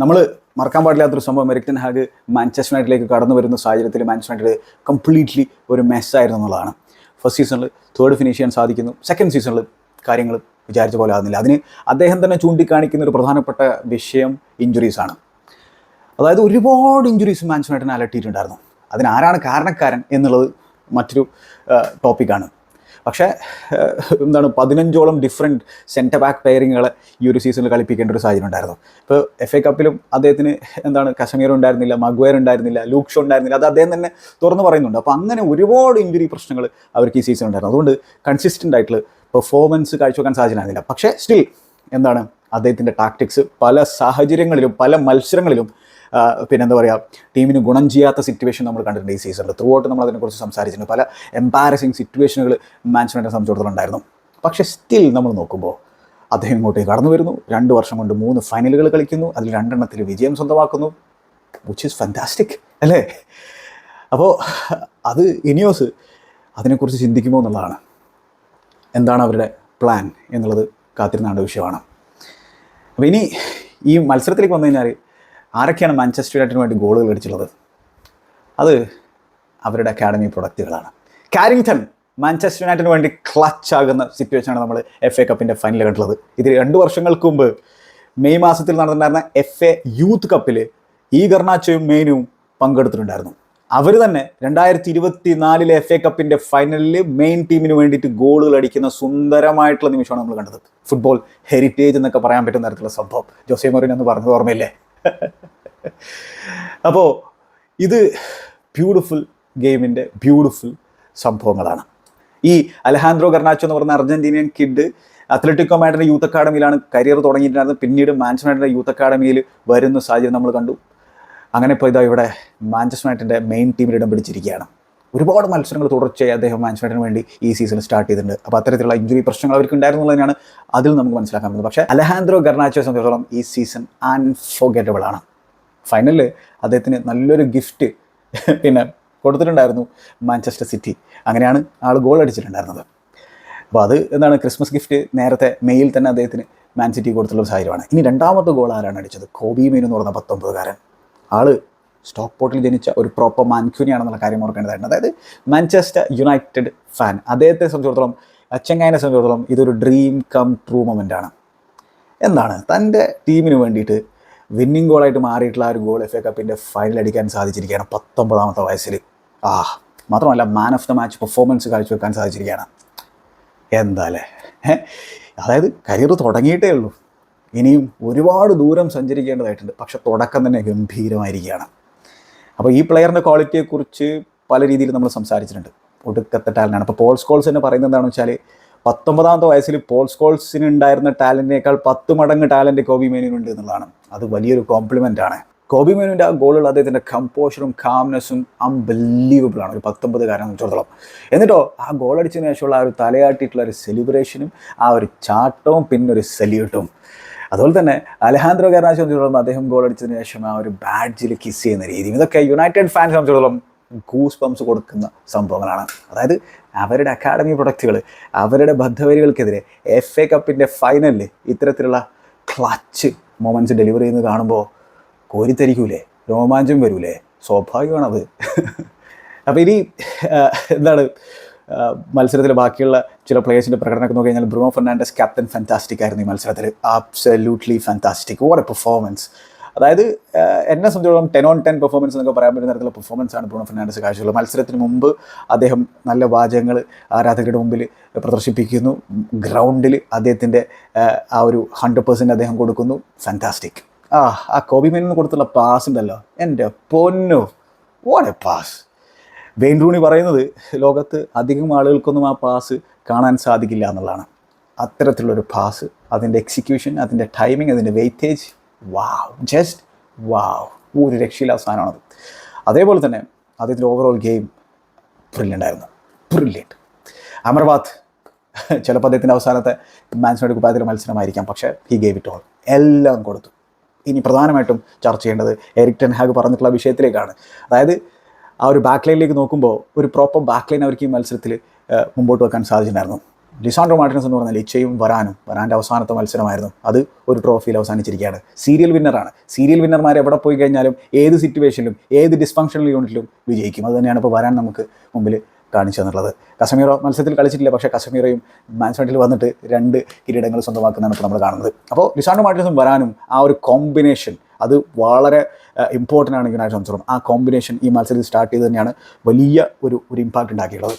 നമ്മൾ മറക്കാൻ പാടില്ലാത്തൊരു സംഭവം എറിക്ടൻ ഹാഗ് മാഞ്ചസ്റ്റർ യുണൈറ്റിലേക്ക് കടന്നു വരുന്ന സാഹചര്യത്തിൽ മാഞ്ചസ്റ്റർ യുണൈറ്റഡ് കംപ്ലീറ്റ്ലി ഒരു മെസ്സായിരുന്നു എന്നുള്ളതാണ്. ഫസ്റ്റ് സീസണിൽ തേർഡ് ഫിനിഷ് ചെയ്യാൻ സാധിക്കുന്നു. സെക്കൻഡ് സീസണിൽ കാര്യങ്ങൾ വിചാരിച്ച പോലെ ആകുന്നില്ല അതിന് അദ്ദേഹം തന്നെ ചൂണ്ടിക്കാണിക്കുന്ന ഒരു പ്രധാനപ്പെട്ട വിഷയം ഇഞ്ചുറീസ് ആണ്. അതായത് ഒരുപാട് ഇഞ്ചുറീസ് മാൻസുമായിട്ട് അലട്ടിയിട്ടുണ്ടായിരുന്നു. അതിന് ആരാണ് കാരണക്കാരൻ എന്നുള്ളത് മറ്റൊരു ടോപ്പിക്കാണ് പക്ഷേ എന്താണ് പതിനഞ്ചോളം ഡിഫറെന്റ് സെന്റർ ബാക്ക് പെയറിങ്ങുകളെ ഈ ഒരു സീസണിൽ കളിപ്പിക്കേണ്ട ഒരു സാഹചര്യം ഉണ്ടായിരുന്നു. ഇപ്പോൾ എഫ് എ കപ്പിലും അദ്ദേഹത്തിന് എന്താണ് കശ്മീർ ഉണ്ടായിരുന്നില്ല മഗ്വയർ ഉണ്ടായിരുന്നില്ല ലൂക്ക് ഷോ ഉണ്ടായിരുന്നില്ല അത് അദ്ദേഹം തന്നെ തുറന്ന് പറയുന്നുണ്ട്. അപ്പോൾ അങ്ങനെ ഒരുപാട് ഇഞ്ചുറി പ്രശ്നങ്ങൾ അവർക്ക് ഈ സീസൺ ഉണ്ടായിരുന്നു. അതുകൊണ്ട് കൺസിസ്റ്റന്റ് ആയിട്ടുള്ള പെർഫോമൻസ് കാഴ്ചവെക്കാൻ സാധിച്ചിരുന്നില്ല പക്ഷേ സ്റ്റിൽ എന്താണ് അദ്ദേഹത്തിന്റെ ടാക്ടിക്സ് പല സാഹചര്യങ്ങളിലും പല മത്സരങ്ങളിലും പിന്നെന്താ പറയുക ടീമിന് ഗുണം ചെയ്യാത്ത സിറ്റുവേഷൻ നമ്മൾ കണ്ടിട്ടുണ്ട് ഈ സീസണിൽ ത്രൂ ഔട്ട് നമ്മൾ അതിനെക്കുറിച്ച് സംസാരിച്ചിട്ടുണ്ട് പല എംബാരസിങ് സിറ്റുവേഷനുകൾ മാൻസ്മാനെ സംബന്ധിച്ചിടത്തോളം ഉണ്ടായിരുന്നു. പക്ഷേ സ്റ്റിൽ നമ്മൾ നോക്കുമ്പോൾ അദ്ദേഹം ഇങ്ങോട്ടേക്ക് കടന്നു വരുന്നു. രണ്ട് വർഷം കൊണ്ട് മൂന്ന് ഫൈനലുകൾ കളിക്കുന്നു. അതിൽ രണ്ടെണ്ണത്തിൽ വിജയം സ്വന്തമാക്കുന്നു. വിച്ച് ഈസ് ഫാന്റാസ്റ്റിക് അല്ലേ? അപ്പോൾ അത് ഇനിയോസ് അതിനെക്കുറിച്ച് ചിന്തിക്കുമോ എന്നുള്ളതാണ്. എന്താണ് അവരുടെ പ്ലാൻ എന്നുള്ളത് കാത്തിരുന്നാണ്ട വിഷയമാണ്. അപ്പോൾ ഇനി ഈ മത്സരത്തിലേക്ക് വന്നു കഴിഞ്ഞാൽ ആരൊക്കെയാണ് മാഞ്ചസ്റ്റർ യുണൈറ്റഡിന് വേണ്ടി ഗോളുകൾ അടിച്ചുള്ളത്? അത് അവരുടെ അക്കാഡമി പ്രൊഡക്റ്റുകളാണ്. കാരിങ്ടൺ മാഞ്ചസ്റ്റർ യുണൈറ്റഡിന് വേണ്ടി ക്ലച്ച് ആകുന്ന സിറ്റുവേഷനാണ് നമ്മൾ എഫ് എ കപ്പിന്റെ ഫൈനൽ കണ്ടുള്ളത് ഇത് രണ്ട് വർഷങ്ങൾക്ക് മുമ്പ് മെയ് മാസത്തിൽ നടന്നിട്ടുണ്ടായിരുന്ന എഫ് എ യൂത്ത് കപ്പിൽ ഈ കർണാച്ചയും മെയിനും പങ്കെടുത്തിട്ടുണ്ടായിരുന്നു. അവർ തന്നെ രണ്ടായിരത്തി ഇരുപത്തി നാലിലെ എഫ് എ കപ്പിന്റെ ഫൈനലിൽ മെയിൻ ടീമിന് വേണ്ടിയിട്ട് ഗോളുകൾ അടിക്കുന്ന സുന്ദരമായിട്ടുള്ള നിമിഷമാണ് നമ്മൾ കണ്ടത്. ഫുട്ബോൾ ഹെറിറ്റേജ് എന്നൊക്കെ പറയാൻ പറ്റുന്ന തരത്തിലുള്ള സംഭവം. ജോസെ മൊറിൻ എന്ന് പറഞ്ഞത് ഓർമ്മയില്ലേ? അപ്പോൾ ഇത് ബ്യൂട്ടിഫുൾ ഗെയിമിന്റെ ബ്യൂട്ടിഫുൾ സംഭവങ്ങളാണ്. ഈ അലഹാൻഡ്രോ ഗർണാച്ചോ എന്ന് പറഞ്ഞ അർജന്റീനിയൻ കിഡ് അത്ലറ്റിക്കോ മാഡിന്റെ യൂത്ത് അക്കാഡമിയിലാണ് കരിയർ തുടങ്ങിയിട്ടുണ്ടായിരുന്നത്. പിന്നീട് മാൻച്ചസ്റ്റർ യുണൈറ്റഡിന്റെ യൂത്ത് അക്കാഡമിയിൽ വരുന്ന സാഹചര്യം നമ്മൾ കണ്ടു. അങ്ങനെ ഇപ്പോൾ ഇതാ ഇവിടെ മാഞ്ചസ്റ്റർ യുണൈറ്റഡിന്റെ മെയിൻ ടീമിൽ ഇടം പിടിച്ചിരിക്കുകയാണ്. ഒരുപാട് മത്സരങ്ങൾ തുടർച്ചയായി അദ്ദേഹം യുണൈറ്റഡിന് വേണ്ടി ഈ സീസൺ സ്റ്റാർട്ട് ചെയ്തിട്ടുണ്ട്. അപ്പോൾ അത്തരത്തിലുള്ള ഇഞ്ചുറി പ്രശ്നങ്ങൾ അവർക്ക് ഉണ്ടായിരുന്നുള്ളതിനാണ് അതിൽ നമുക്ക് മനസ്സിലാക്കാൻ പറ്റുന്നത്. പക്ഷേ അലഹാന്ദ്രോ ഗർണാച്ചോയെ സംബന്ധിച്ചിടത്തോളം ഈ സീസൺ അൺഫോർഗറ്റബിൾ ആണ്. ഫൈനലിൽ അദ്ദേഹത്തിന് നല്ലൊരു ഗിഫ്റ്റ് പിന്നെ കൊടുത്തിട്ടുണ്ടായിരുന്നു മാഞ്ചസ്റ്റർ സിറ്റി അങ്ങനെയാണ് ആൾ ഗോൾ അടിച്ചിട്ടുണ്ടായിരുന്നത്. അപ്പോൾ അത് എന്താണ് ക്രിസ്മസ് ഗിഫ്റ്റ് നേരത്തെ മെയിൽ തന്നെ അദ്ദേഹത്തിന് മാൻ സിറ്റി കൊടുത്തുള്ള സാഹചര്യമാണ്. ഇനി രണ്ടാമത്തെ ഗോൾ ആരാണ് അടിച്ചത്? കോബി മീൻ എന്ന് പറഞ്ഞ പത്തൊമ്പതുകാരൻ. ആൾ സ്റ്റോക്ക് പോർട്ടിൽ ജനിച്ച ഒരു പ്രോപ്പർ മാൻക്യൂനിയാണെന്നുള്ള കാര്യം ഓർക്കേണ്ടതായിരുന്നു അതായത് മാഞ്ചസ്റ്റർ യുണൈറ്റഡ് ഫാൻ അദ്ദേഹത്തെ സംബന്ധിച്ചിടത്തോളം അച്ചങ്ങായനെ സംബന്ധിച്ചിടത്തോളം ഇതൊരു ഡ്രീം കം ട്രൂ ആണ്. എന്താണ്? തന്റെ ടീമിന് വേണ്ടിയിട്ട് വിന്നിംഗ് ഗോളായിട്ട് മാറിയിട്ടുള്ള ആ ഒരു ഗോൾ എഫ് എ കപ്പിന്റെ ഫൈനൽ അടിക്കാൻ സാധിച്ചിരിക്കുകയാണ് പത്തൊമ്പതാമത്തെ വയസ്സിൽ. ആ മാത്രമല്ല man of the match performance കാഴ്ചവെക്കാൻ സാധിച്ചിരിക്കുകയാണ്. എന്താ അല്ലേ അതായത് കരിയർ തുടങ്ങിയിട്ടേ ഉള്ളൂ. ഇനിയും ഒരുപാട് ദൂരം സഞ്ചരിക്കേണ്ടതായിട്ടുണ്ട്. പക്ഷെ തുടക്കം തന്നെ ഗംഭീരമായിരിക്കുകയാണ്. അപ്പോൾ ഈ പ്ലെയറിന്റെ ക്വാളിറ്റിയെക്കുറിച്ച് പല രീതിയിൽ നമ്മൾ സംസാരിച്ചിട്ടുണ്ട്. ഒടുക്കത്തെ ടാലന്റാണ് അപ്പോൾ പോൾ സ്കോൾസ് എന്ന് പറയുന്നത് എന്താണെന്ന് വെച്ചാൽ പത്തൊമ്പതാമത്തെ വയസ്സിൽ പോൾ സ്കോൾസിന് ഉണ്ടായിരുന്ന ടാലന്റിനേക്കാൾ പത്ത് മടങ്ങ് ടാലന്റ് കോബി മേനുണ്ട് എന്നുള്ളതാണ്. അത് വലിയൊരു കോംപ്ലിമെന്റ് ആണ്. കോബി മേനുവിന്റെ ആ ഗോളുകൾ അദ്ദേഹത്തിന്റെ കമ്പോഷറും കാംനെസ്സും അൺബിലീവബിൾ ആണ്. ഒരു പത്തൊമ്പതുകാരനെ സംബന്ധിച്ചിടത്തോളം. എന്നിട്ടോ ആ ഗോൾ അടിച്ചതിന് ശേഷമുള്ള ആ ഒരു തലയാട്ടിയിട്ടുള്ള ഒരു സെലിബ്രേഷനും ആ ഒരു ചാട്ടവും പിന്നെ ഒരു സല്യൂട്ടും അതുപോലെ തന്നെ അലഹാന്ദ്രോ കാരണം സംബന്ധിച്ചിടത്തോളം അദ്ദേഹം ഗോൾ അടിച്ചതിന് ശേഷം ആ ഒരു ബാഡ്ജിൽ കിസ് ചെയ്യുന്ന രീതി ഇതൊക്കെ യുണൈറ്റഡ് ഫാൻസ് സംബന്ധിച്ചിടത്തോളം ഗൂസ് പംസ് കൊടുക്കുന്ന സംഭവങ്ങളാണ്. അതായത് അവരുടെ അക്കാഡമി പ്രൊഡക്റ്റുകൾ അവരുടെ ബദ്ധവരികൾക്കെതിരെ എഫ് എ കപ്പിന്റെ ഫൈനലിൽ ഇത്തരത്തിലുള്ള ക്ലച്ച് മൊമെന്റ്സ് ഡെലിവറി ചെയ്യുന്നത് കാണുമ്പോൾ കോരിത്തരിക്കൂലേ? രോമാഞ്ചം വരൂലേ? സ്വാഭാവികമാണത്. അപ്പോൾ ഇനി എന്താണ് മത്സരത്തിൽ ബാക്കിയുള്ള ചില പ്ലേയേഴ്സിന്റെ പ്രകടനമൊക്കെ നോക്കി കഴിഞ്ഞാൽ ബ്രൂണോ ഫെർണാണ്ടസ് ക്യാപ്റ്റൻ ഫാന്റാസ്റ്റിക് ആയിരുന്നു ഈ മത്സരത്തിൽ. Absolutely fantastic what a performance അതായത് എന്നെ സംബന്ധിച്ചിടത്തോളം ടെൻ ഓൺ ടെൻ പെർഫോമൻസ് എന്നൊക്കെ പറയാൻ പറ്റുന്ന തരത്തിലുള്ള പെർഫോമൻസ് ആണ് ബ്രൂണോ ഫെർണാണ്ടസ് കാഴ്ചയുള്ളത്. മത്സരത്തിന് മുമ്പ് അദ്ദേഹം നല്ല വാചകങ്ങൾ ആരാധകരുടെ മുമ്പിൽ പ്രദർശിപ്പിക്കുന്നു. ഗ്രൗണ്ടിൽ അദ്ദേഹത്തിന്റെ ആ ഒരു ഹൺഡ്രഡ് പെർസെന്റ് അദ്ദേഹം കൊടുക്കുന്നു. ഫാന്റാസ്റ്റിക് ആ ആ കോബി മേനിന് കൊടുത്തുള്ള പാസ് ഉണ്ടല്ലോ. എന്റെ പൊന്നു. What a pass Wayne Rooney പറയുന്നത് ലോകത്ത് അധികം ആളുകൾക്കൊന്നും ആ പാസ് കാണാൻ സാധിക്കില്ല എന്നുള്ളതാണ്. അത്തരത്തിലുള്ളൊരു പാസ് അതിന്റെ എക്സിക്യൂഷൻ അതിന്റെ ടൈമിംഗ് അതിന്റെ വെയിറ്റേജ് വാവ് ജസ്റ്റ് വാവ് ഒരു രക്ഷയില്ലാത്ത സാധനമാണത് അതേപോലെ തന്നെ അദ്ദേഹത്തിന്റെ ഓവറോൾ ഗെയിം ബ്രില്യന്റ് ആയിരുന്നു. അമർബാദ് ചിലപ്പോൾ അദ്ദേഹത്തിന്റെ അവസാനത്തെ മാൻസിനോട് കുപ്പായത്തിലെ മത്സരമായിരിക്കാം പക്ഷേ ഹി ഗേവ് ഇറ്റ് ഓൾ എല്ലാം കൊടുത്തു. ഇനി പ്രധാനമായിട്ടും ചർച്ച ചെയ്യേണ്ടത് എറിക് ടെൻഹാഗ് പറഞ്ഞിട്ടുള്ള വിഷയത്തിലേക്കാണ്. അതായത് ആ ഒരു ബാക്ക് ലൈനിലേക്ക് നോക്കുമ്പോൾ ഒരു പ്രോപ്പർ ബാക്ക് ലൈൻ അവർക്ക് ഈ മത്സരത്തിൽ മുമ്പോട്ട് വെക്കാൻ സാധിച്ചിട്ടുണ്ടായിരുന്നു. ലിസാൻഡ്രോ മാർട്ടിനസ് എന്ന് പറഞ്ഞാൽ ഇച്ചയും വരാനും വരാന്റെ അവസാനത്തെ മത്സരമായിരുന്നു. അത് ഒരു ട്രോഫിയിൽ അവസാനിച്ചിരിക്കുകയാണ്. സീരിയൽ വിന്നറാണ് സീരിയൽ വിന്നർമാർ എവിടെ പോയി കഴിഞ്ഞാലും ഏത് സിറ്റുവേഷനിലും ഏത് ഡിസ്ഫങ്ഷണൽ യൂണിറ്റിലും വിജയിക്കും. അത് തന്നെയാണ് ഇപ്പോൾ വരാൻ നമുക്ക് മുമ്പിൽ കാണിച്ചു തന്നുള്ളത് കസമീറോ മത്സരത്തിൽ കളിച്ചിട്ടില്ല പക്ഷേ കശ്മീറയും മാൻസ്മെന്റിൽ വന്നിട്ട് രണ്ട് കിരീടങ്ങൾ സ്വന്തമാക്കുന്നതാണ് ഇപ്പോൾ നമ്മൾ കാണുന്നത്. അപ്പോൾ ലിസാൻഡോ മാർട്ടിനസും വരാനും ആ ഒരു കോമ്പിനേഷൻ അത് വളരെ ഇമ്പോർട്ടന്റ് ആണ് യുണൈറ്റഡ് സംബന്ധിച്ചിടത്തോളം ആ കോമ്പിനേഷൻ ഈ മത്സരത്തിൽ സ്റ്റാർട്ട് ചെയ്ത് തന്നെയാണ് വലിയ ഒരു ഒരു ഇമ്പാക്റ്റ് ഉണ്ടാക്കിയിട്ടുള്ളത്.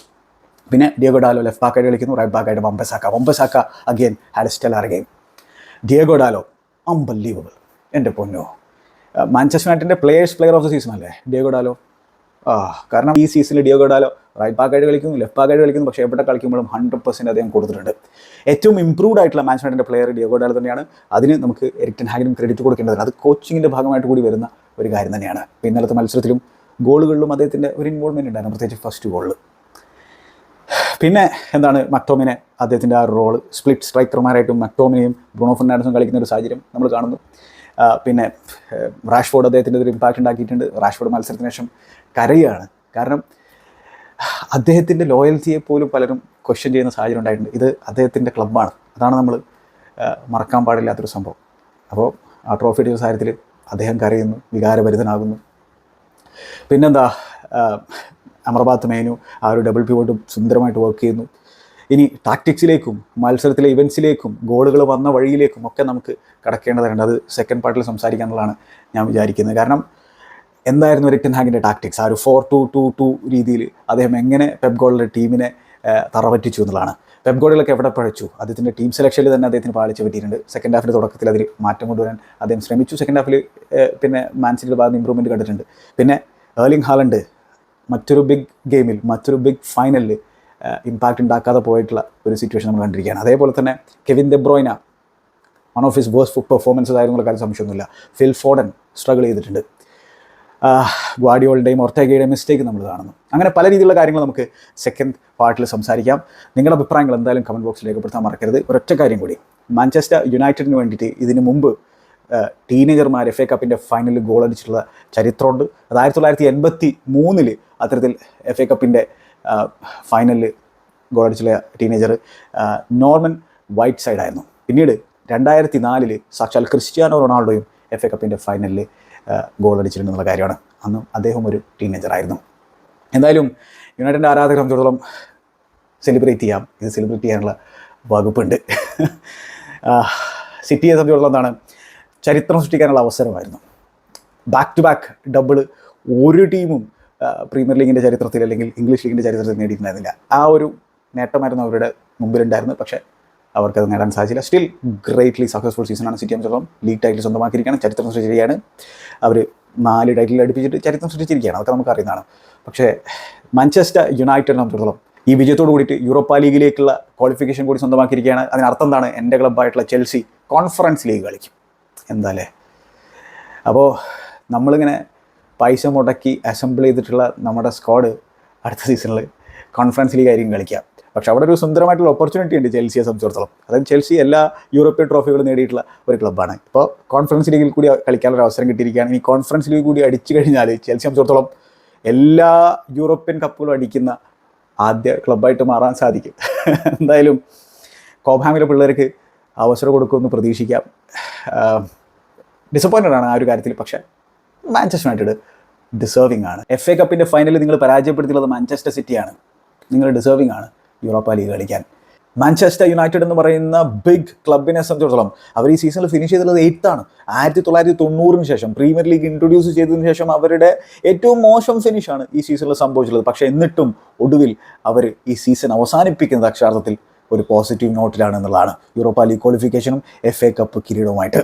പിന്നെ ഡിയഗോ ഡാലോ ലെഫ്റ്റ് ബാക്കായിട്ട് കളിക്കുന്നു right ബാക്കായിട്ട് Wan Bissaka Wan Bissaka again had stellar game Diogo Dalot unbelievable എന്റെ പൊന്നോ. മാഞ്ചസ്റ്റർ യുണൈറ്റഡിന്റെ players player of the season അല്ലേ? ഡിയഗോ ഡാലോ കാരണം ഈ സീസണിൽ ഡിയോ ഗോഡാലോ റൈറ്റ് ബാക്കായിട്ട് കളിക്കുന്നു ലെഫ്റ്റ് ബാക്കായിട്ട് കളിക്കുന്നു പക്ഷേ എവിടെ കളിക്കുമ്പോഴും ഹൺഡ്രഡ് പെർസെന്റ് അദ്ദേഹം കൊടുത്തിട്ടുണ്ട്. ഏറ്റവും ഇംപ്രൂവ്ഡ് ആയിട്ടുള്ള യുണൈറ്റഡിന്റെ പ്ലെയർ ഡിയോ ഡാലോ തന്നെയാണ്. അതിന് നമുക്ക് എരിക്ടൻ ഹാഗിനും ക്രെഡിറ്റ് കൊടുക്കേണ്ടത് അത് കോച്ചിങ്ങിന്റെ ഭാഗമായിട്ട് കൂടി വരുന്ന ഒരു കാര്യം തന്നെയാണ്. ഇന്നലത്തെ മത്സരത്തിലും ഗോളുകളിലും അദ്ദേഹത്തിന്റെ ഒരു ഇൻവോൾവ്മെന്റ് ഉണ്ടായിരുന്നു പ്രത്യേകിച്ച് ഫസ്റ്റ് ഗോളിൽ പിന്നെ എന്താണ് മക്ടോമിനെ അദ്ദേഹത്തിന്റെ ആ റോൾ സ്പ്ലിറ്റ് സ്ട്രൈക്കർമാരായിട്ടും മക്ടോമിനെയും ബ്രൂണോ ഫെർണാണ്ടസും കളിക്കുന്ന ഒരു സാഹചര്യം നമ്മൾ കാണുന്നു. ആ, പിന്നെ റാഷ്ഫോർഡ് അദ്ദേഹത്തിന്റെ ഒരു ഇമ്പാക്റ്റ് ഉണ്ടാക്കിയിട്ടുണ്ട്. റാഷ്ഫോർഡ് മത്സരത്തിന് ശേഷം കരയുകയാണ്. കാരണം അദ്ദേഹത്തിന്റെ ലോയൽറ്റിയെ പോലും പലരും ക്വസ്റ്റ്യൻ ചെയ്യുന്ന സാഹചര്യം ഉണ്ടായിട്ടുണ്ട്. ഇത് അദ്ദേഹത്തിന്റെ ക്ലബ്ബാണ് അതാണ് നമ്മൾ മറക്കാൻ പാടില്ലാത്തൊരു സംഭവം. അപ്പോൾ ആ ട്രോഫി അടിച്ച സാഹചര്യത്തിൽ അദ്ദേഹം കരയുന്നു വികാരഭരിതനാകുന്നു. പിന്നെന്താ അമർബാത്ത് മേനു ആ ഒരു ഡബിൾ പി പിവോട്ട് സുന്ദരമായിട്ട് വർക്ക് ചെയ്യുന്നു. ഇനി ടാക്ടിക്സിലേക്കും മത്സരത്തിലെ ഇവൻസിലേക്കും ഗോളുകൾ വന്ന വഴിയിലേക്കും ഒക്കെ നമുക്ക് കടക്കേണ്ടതുണ്ട്. അത് സെക്കൻഡ് പാർട്ടിൽ സംസാരിക്കാനുള്ളതാണ് ഞാൻ വിചാരിക്കുന്നത്. കാരണം എന്തായിരുന്നു റിട്ടൻ ഹാഗിന്റെ ടാക്ടിക്സ് ആ ഒരു ഫോർ ടു ടു ടു രീതിയിൽ അദ്ദേഹം എങ്ങനെ പെപ് ഗോളിന്റെ ടീമിനെ തറവറ്റിച്ചു എന്നുള്ളതാണ്. പെബ് ഗോളിലൊക്കെ എവിടെ പഴച്ചു? അദ്ദേഹത്തിന്റെ ടീം സെലക്ഷനിൽ തന്നെ അദ്ദേഹത്തിന് പാളിച്ച് പറ്റിയിട്ടുണ്ട്. സെക്കൻഡ് ഹാഫിന്റെ തുടക്കത്തിൽ അതിൽ മാറ്റം കൊണ്ടുവരാൻ അദ്ദേഹം ശ്രമിച്ചു. സെക്കൻഡ് ഹാഫിൽ പിന്നെ മാൻസിന്റെ ഭാഗത്ത് ഇമ്പ്രൂവ്മെന്റ് കണ്ടിട്ടുണ്ട്. പിന്നെ ഏർലിംഗ് ഹാലണ്ട് മറ്റൊരു ബിഗ് ഗെയിമിൽ മറ്റൊരു ബിഗ് ഫൈനലിൽ ഇമ്പാക്റ്റ് ഉണ്ടാക്കാതെ പോയിട്ടുള്ള ഒരു സിറ്റുവേഷൻ നമ്മൾ കണ്ടിരിക്കുകയാണ്. അതേപോലെ തന്നെ Kevin De Bruyne one of his worst performances ആയിരുന്നു എന്നുള്ള കാര്യം സംശയമൊന്നുമില്ല. ഫിൽ ഫോഡൻ സ്ട്രഗിൾ ചെയ്തിട്ടുണ്ട്. ഗ്വാഡിയോളുടെയും ഒർട്ടേഗയുടെയും മിസ്റ്റേക്ക് നമ്മൾ കാണുന്നു. അങ്ങനെ പല രീതിയിലുള്ള കാര്യങ്ങൾ നമുക്ക് സെക്കൻഡ് പാർട്ടിൽ സംസാരിക്കാം. നിങ്ങളുടെ അഭിപ്രായങ്ങൾ എന്തായാലും കമന്റ് ബോക്സിൽ രേഖപ്പെടുത്താൻ മറക്കരുത്. ഒരൊറ്റ കാര്യം കൂടി. മാഞ്ചസ്റ്റർ യുണൈറ്റഡിന് വേണ്ടിയിട്ട് ഇതിനു മുമ്പ് ടീനേജർമാർ എഫ് എ കപ്പിന്റെ ഫൈനലിൽ ഗോൾ അടിച്ചിട്ടുള്ള ചരിത്രമുണ്ട്. അത് ആയിരത്തി തൊള്ളായിരത്തി എൺപത്തി മൂന്നിൽ അത്തരത്തിൽ എഫ് എ കപ്പിന്റെ ഫൈനലിൽ ഗോൾ അടിച്ചുള്ള ടീനേജർ നോർമൻ വൈറ്റ് സൈഡ് ആയിരുന്നു. പിന്നീട് രണ്ടായിരത്തി നാലിൽ സാക്ഷാൽ ക്രിസ്ത്യാനോ റൊണാൾഡോയും എഫ് എ കപ്പിന്റെ ഫൈനലിൽ ഗോൾ അടിച്ചിട്ടുണ്ടെന്നുള്ള കാര്യമാണ്. അന്നും അദ്ദേഹം ഒരു ടീനേജറായിരുന്നു എന്തായാലും യുണൈറ്റഡിന്റെ ആരാധകരെ സംബന്ധിച്ചിടത്തോളം സെലിബ്രേറ്റ് ചെയ്യാം. ഇത് സെലിബ്രേറ്റ് ചെയ്യാനുള്ള വകുപ്പുണ്ട്. സിറ്റിയെ സംബന്ധിച്ചിടത്തോളം എന്താണ്? ചരിത്രം സൃഷ്ടിക്കാനുള്ള അവസരമായിരുന്നു. ബാക്ക് ടു ബാക്ക് ഡബിൾ ഒരു ടീമും പ്രീമിയർ ലീഗിന്റെ ചരിത്രത്തിൽ അല്ലെങ്കിൽ ഇംഗ്ലീഷ് ലീഗിന്റെ ചരിത്രത്തിൽ നേടിയിട്ടുണ്ടായിരുന്നില്ല. ആ ഒരു നേട്ടമായിരുന്നു അവരുടെ മുമ്പിലുണ്ടായിരുന്നത്. പക്ഷേ അവർക്കത് നേടാൻ സാധിച്ചില്ല. സ്റ്റിൽ ഗ്രേറ്റ്ലി സക്സസ്ഫുൾ സീസണാണ് സിറ്റി സംബന്ധിച്ചിടത്തോളം ലീഗ് ടൈറ്റിൽ സ്വന്തമാക്കിയിരിക്കുകയാണ്. ചരിത്രം സൃഷ്ടിച്ചിരിക്കുകയാണ്. അവർ നാല് ടൈറ്റിൽ അടുപ്പിച്ചിട്ട് ചരിത്രം സൃഷ്ടിച്ചിരിക്കുകയാണ്. അതൊക്കെ നമുക്ക് അറിയുന്നതാണ്. പക്ഷേ മാഞ്ചസ്റ്റർ യുണൈറ്റഡിനെ സംബന്ധിച്ചിടത്തോളം ഈ വിജയത്തോട് കൂടിയിട്ട് യൂറോപ്പ ലീഗിലേക്കുള്ള ക്വാളിഫിക്കേഷൻ കൂടി സ്വന്തമാക്കിയിരിക്കുകയാണ്. അതിനർത്ഥം എന്താണ്? എന്റെ ക്ലബ്ബായിട്ടുള്ള ചെൽസി കോൺഫറൻസ് ലീഗ് കളിക്കും. എന്താ അല്ലേ? അപ്പോൾ നമ്മളിങ്ങനെ പൈസ മുടക്കി അസംബിൾ ചെയ്തിട്ടുള്ള നമ്മുടെ സ്ക്വാഡ് അടുത്ത സീസണിൽ കോൺഫറൻസ് ലീഗ് ആയിരിക്കും കളിക്കുക. പക്ഷെ അവിടെ ഒരു സുന്ദരമായിട്ടുള്ള ഓപ്പർച്യൂണിറ്റി ഉണ്ട് ചെൽസിയെ സംബന്ധിച്ചിടത്തോളം. അതായത് ചെൽസി എല്ലാ യൂറോപ്യൻ ട്രോഫികളും നേടിയിട്ടുള്ള ഒരു ക്ലബ്ബാണ് ഇപ്പോൾ കോൺഫറൻസ് ലീഗിൽ കൂടി കളിക്കാനുള്ള അവസരം കിട്ടിയിരിക്കുകയാണ്. ഇനി കോൺഫറൻസ് ലീഗ് കൂടി അടിച്ചു കഴിഞ്ഞാൽ ചെൽസി സംബന്ധിച്ചിടത്തോളം എല്ലാ യൂറോപ്യൻ കപ്പുകളും അടിക്കുന്ന ആദ്യ ക്ലബ്ബായിട്ട് മാറാൻ സാധിക്കും. എന്തായാലും കോബാമിലെ പിള്ളേർക്ക് അവസരം കൊടുക്കുമെന്ന് പ്രതീക്ഷിക്കാം. ഡിസപ്പോയിന്റഡ് ആണ് ആ ഒരു കാര്യത്തിൽ. പക്ഷേ മാഞ്ചസ്റ്റർ യുണൈറ്റഡ് ഡിസേർവിംഗ് ആണ്. എഫ് എ കപ്പിന്റെ ഫൈനലിൽ നിങ്ങൾ പരാജയപ്പെടുത്തിയുള്ളത് മാഞ്ചസ്റ്റർ സിറ്റിയാണ് നിങ്ങൾ ഡിസേർവിംഗ് ആണ് യൂറോപ്പ ലീഗ് കളിക്കാൻ. മാഞ്ചസ്റ്റർ യുണൈറ്റഡ് എന്ന് പറയുന്ന ബിഗ് ക്ലബിനെ സംബന്ധിച്ചിടത്തോളം അവർ ഈ സീസണിൽ ഫിനിഷ് ചെയ്തിട്ടുള്ളത് എയ്ത്ത് ആണ്. ആയിരത്തി തൊള്ളായിരത്തി തൊണ്ണൂറിന് ശേഷം പ്രീമിയർ ലീഗ് ഇൻട്രൊഡ്യൂസ് ചെയ്തതിന് ശേഷം അവരുടെ ഏറ്റവും മോശം ഫിനിഷാണ് ഈ സീസണിൽ സംഭവിച്ചിട്ടുള്ളത്. പക്ഷേ എന്നിട്ടും ഒടുവിൽ അവർ ഈ സീസൺ അവസാനിപ്പിക്കുന്നത് അക്ഷരാർത്ഥത്തിൽ ഒരു പോസിറ്റീവ് നോട്ടിലാണ് എന്നുള്ളതാണ് യൂറോപ്പ ലീഗ് ക്വാളിഫിക്കേഷനും എഫ് എ കപ്പ് കിരീടവുമായിട്ട്.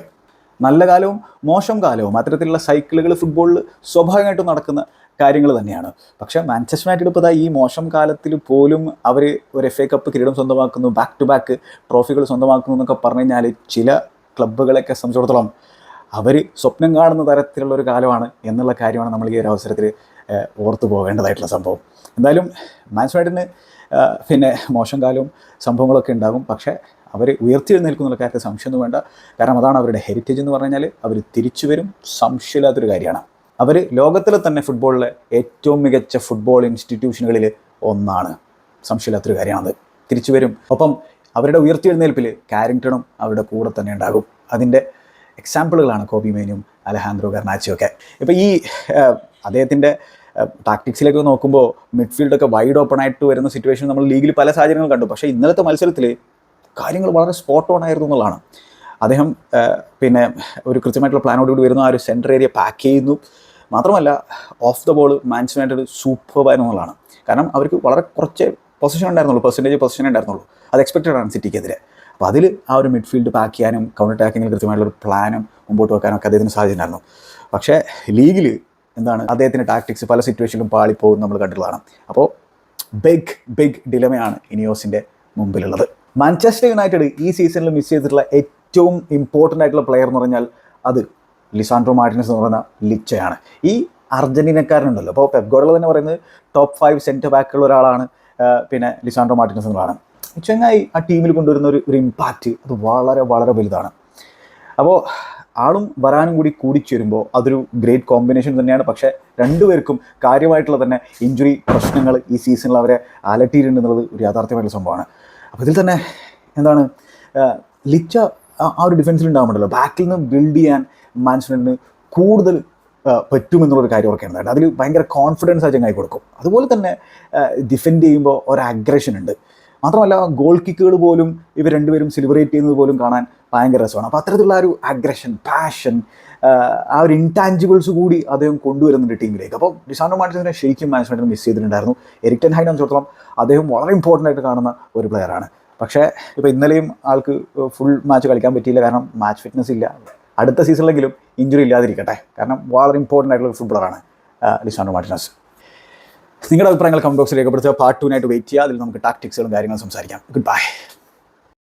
നല്ല കാലവും മോശം കാലവും. അത്തരത്തിലുള്ള സൈക്കിളുകൾ ഫുട്ബോളിൽ സ്വാഭാവികമായിട്ടും നടക്കുന്ന കാര്യങ്ങൾ തന്നെയാണ്. പക്ഷേ മാഞ്ചസ്റ്റർ യുണൈറ്റഡ് ഇപ്പോൾ ഈ മോശം കാലത്തിൽ പോലും അവർ ഒരു എഫ് എ കപ്പ് കിരീടം സ്വന്തമാക്കുന്നു ബാക്ക് ടു ബാക്ക് ട്രോഫികൾ സ്വന്തമാക്കുന്നു എന്നൊക്കെ പറഞ്ഞു കഴിഞ്ഞാൽ ചില ക്ലബ്ബുകളെയൊക്കെ സംബന്ധിച്ചിടത്തോളം അവർ സ്വപ്നം കാണുന്ന തരത്തിലുള്ള ഒരു കാലമാണ് എന്നുള്ള കാര്യമാണ് നമ്മൾ ഈ ഒരു അവസരത്തിൽ ഓർത്തു പോകേണ്ടതായിട്ടുള്ള സംഭവം. എന്തായാലും മാഞ്ചസ്റ്റർ പിന്നെ മോശം കാലവും സംഭവങ്ങളൊക്കെ ഉണ്ടാകും. പക്ഷേ അവർ ഉയർത്തിയെഴുന്നേൽക്കുന്നുള്ള കാര്യത്തിൽ സംശയമൊന്നും വേണ്ട. കാരണം അതാണ് അവരുടെ ഹെറിറ്റേജ് എന്ന് പറഞ്ഞു കഴിഞ്ഞാൽ അവർ തിരിച്ചു വരും. സംശയമില്ലാത്തൊരു കാര്യമാണ്. അവർ ലോകത്തിലെ തന്നെ ഫുട്ബോളിലെ ഏറ്റവും മികച്ച ഫുട്ബോൾ ഇൻസ്റ്റിറ്റ്യൂഷനുകളിൽ ഒന്നാണ്. സംശയമില്ലാത്തൊരു കാര്യമാണത്. തിരിച്ചു വരും. ഒപ്പം അവരുടെ ഉയർത്തിയെഴുന്നേൽപ്പിൽ കാരിങ്ടണും അവരുടെ കൂടെ തന്നെ ഉണ്ടാകും. അതിന്റെ എക്സാമ്പിളുകളാണ് കോബി മേനും അലഹാൻഡ്രോ കർണാച്ചിയും ഒക്കെ. ഇപ്പോൾ ഈ അദ്ദേഹത്തിന്റെ ടാക്ടിക്സിലേക്ക് നോക്കുമ്പോൾ മിഡ്ഫീൽഡൊക്കെ വൈഡ് ഓപ്പൺ ആയിട്ട് വരുന്ന സിറ്റുവേഷൻ നമ്മൾ ലീഗിൽ പല സാഹചര്യങ്ങൾ കണ്ടു. പക്ഷേ ഇന്നലത്തെ മത്സരത്തിൽ കാര്യങ്ങൾ വളരെ സ്പോട്ട് ഓൺ ആയിരുന്നു എന്നുള്ളതാണ്. അദ്ദേഹം പിന്നെ ഒരു കൃത്യമായിട്ടുള്ള പ്ലാനോടുകൂടി വരുന്ന. ആ ഒരു സെന്റർ ഏരിയ പാക്ക് ചെയ്യുന്നു. മാത്രമല്ല ഓഫ് ദ ബോൾ മാൻസ് യുണൈറ്റഡ് സൂപ്പർബായിരുന്നു എന്നുള്ളതാണ്. കാരണം അവർക്ക് വളരെ കുറച്ച് പൊസിഷൻ ഉണ്ടായിരുന്നുള്ളൂ. പെർസെന്റേജ് പൊസിഷൻ ഉണ്ടായിരുന്നുള്ളൂ. അത് എക്സ്പെക്റ്റഡ് ആണ് സിറ്റിക്കെതിരെ. അപ്പോൾ അതിൽ ആ ഒരു മിഡ്ഫീൽഡ് പാക്ക് ചെയ്യാനും കൗണ്ടർ അറ്റാക്കിങ്ങിൽ കൃത്യമായിട്ടുള്ള ഒരു പ്ലാനും മുമ്പോട്ട് വെക്കാനും ഒക്കെ അദ്ദേഹത്തിന് സാധിച്ചിട്ടുണ്ടായിരുന്നു. പക്ഷേ ലീഗിൽ എന്താണ് അദ്ദേഹത്തിന്റെ ടാക്ടിക്സ് പല സിറ്റുവേഷനിലും പാളിപ്പോകും നമ്മൾ കണ്ടിട്ടുള്ളതാണ്. അപ്പോൾ ബിഗ് ബിഗ് ഡിലമയാണ് ഇനിയോസിന്റെ മുമ്പിലുള്ളത്. മാഞ്ചസ്റ്റർ യുണൈറ്റഡ് ഈ സീസണിൽ മിസ് ചെയ്തിട്ടുള്ള ഏറ്റവും ഇമ്പോർട്ടന്റ് ആയിട്ടുള്ള പ്ലെയർ എന്ന് പറഞ്ഞാൽ അത് ലിസാൻഡ്രോ മാർട്ടിനസ് എന്ന് പറയുന്ന ലിച്ചയാണ് ഈ അർജന്റീനക്കാരനുണ്ടല്ലോ അപ്പോൾ പെപ്ഗോഡല തന്നെ പറയുന്നത് ടോപ്പ് ഫൈവ് സെന്റർ ബാക്കുള്ള ഒരാളാണ് പിന്നെ ലിസാൻഡ്രോ മാർട്ടിനസ് എന്നുള്ളതാണ്. ചങ്ങായി ആ ടീമിൽ കൊണ്ടുവരുന്ന ഒരു ഒരു ഇമ്പാക്റ്റ് അത് വളരെ വളരെ വലുതാണ്. അപ്പോൾ ആളും വരാനും കൂടി കൂടിച്ചേരുമ്പോൾ അതൊരു ഗ്രേറ്റ് കോമ്പിനേഷൻ തന്നെയാണ്. പക്ഷേ രണ്ടുപേർക്കും കാര്യമായിട്ടുള്ള തന്നെ ഇഞ്ചുറി പ്രശ്നങ്ങൾ ഈ സീസണിൽ അവരെ അലട്ടിയിട്ടുണ്ടെന്നുള്ളത് ഒരു യാഥാർത്ഥ്യമായിട്ടുള്ള സംഭവമാണ്. അപ്പോൾ ഇതിൽ തന്നെ എന്താണ്? ലിച്ച ആ- ഒരു ഡിഫൻസിൽ ഉണ്ടാകുന്നുണ്ടല്ലോ ബാക്കിൽ നിന്ന് ബിൽഡ് ചെയ്യാൻ മാൻസ്മെന്റിന് കൂടുതൽ പറ്റുമെന്നുള്ളൊരു കാര്യം ഓർക്കേണ്ടതാണ് അതിൽ ഭയങ്കര കോൺഫിഡൻസ് ആ ചെങ്ങായി കൊടുക്കും. അതുപോലെ തന്നെ ഡിഫെൻഡ് ചെയ്യുമ്പോൾ ഒരു അഗ്രഷൻ ഉണ്ട്. മാത്രമല്ല ഗോൾ കിക്കുകൾ പോലും ഇവർ രണ്ടുപേരും സെലിബ്രേറ്റ് ചെയ്യുന്നത് പോലും കാണാൻ ഭയങ്കര രസമാണ്. അപ്പോൾ അത്തരത്തിലുള്ള ഒരു അഗ്രഷൻ പാഷൻ ആ ഒരു ഇൻടാഞ്ചിബിൾസ് കൂടി അദ്ദേഹം കൊണ്ടുവരുന്നുണ്ട് ടീമിലേക്ക്. അപ്പോൾ ഡിസാൻഡോ മാർട്ടിനെ ശരിക്കും മാനേജ്മെന്റിന് മിസ് ചെയ്തിട്ടുണ്ടായിരുന്നു. എരിക്ടൻ ഹൈനെ സംബന്ധിച്ചിടത്തോളം അദ്ദേഹം വളരെ ഇമ്പോർട്ടന്റ് ആയിട്ട് കാണുന്ന ഒരു പ്ലെയറാണ് പക്ഷേ ഇപ്പോൾ ഇന്നലെയും ആൾക്ക് ഫുൾ മാച്ച് കളിക്കാൻ പറ്റിയില്ല. കാരണം മാച്ച് ഫിറ്റ്നസ് ഇല്ല. അടുത്ത സീസണിലെങ്കിലും ഇഞ്ചുറി ഇല്ലാതിരിക്കട്ടെ. കാരണം വളരെ ഇമ്പോർട്ടന്റ് ആയിട്ടുള്ള ഫുട്ബോളറാണ് ലിസാൻഡോ മാർട്ടിനസ്. നിങ്ങളുടെ അഭിപ്രായങ്ങൾ കമന്റ് ബോക്സിൽ രേഖപ്പെടുത്തുക. പാർട്ട് ടൂനായിട്ട് വെയിറ്റ് ചെയ്യുക. അതിൽ നമുക്ക് ടാക്ടിക്സുകളും കാര്യങ്ങളും സംസാരിക്കാം. Good bye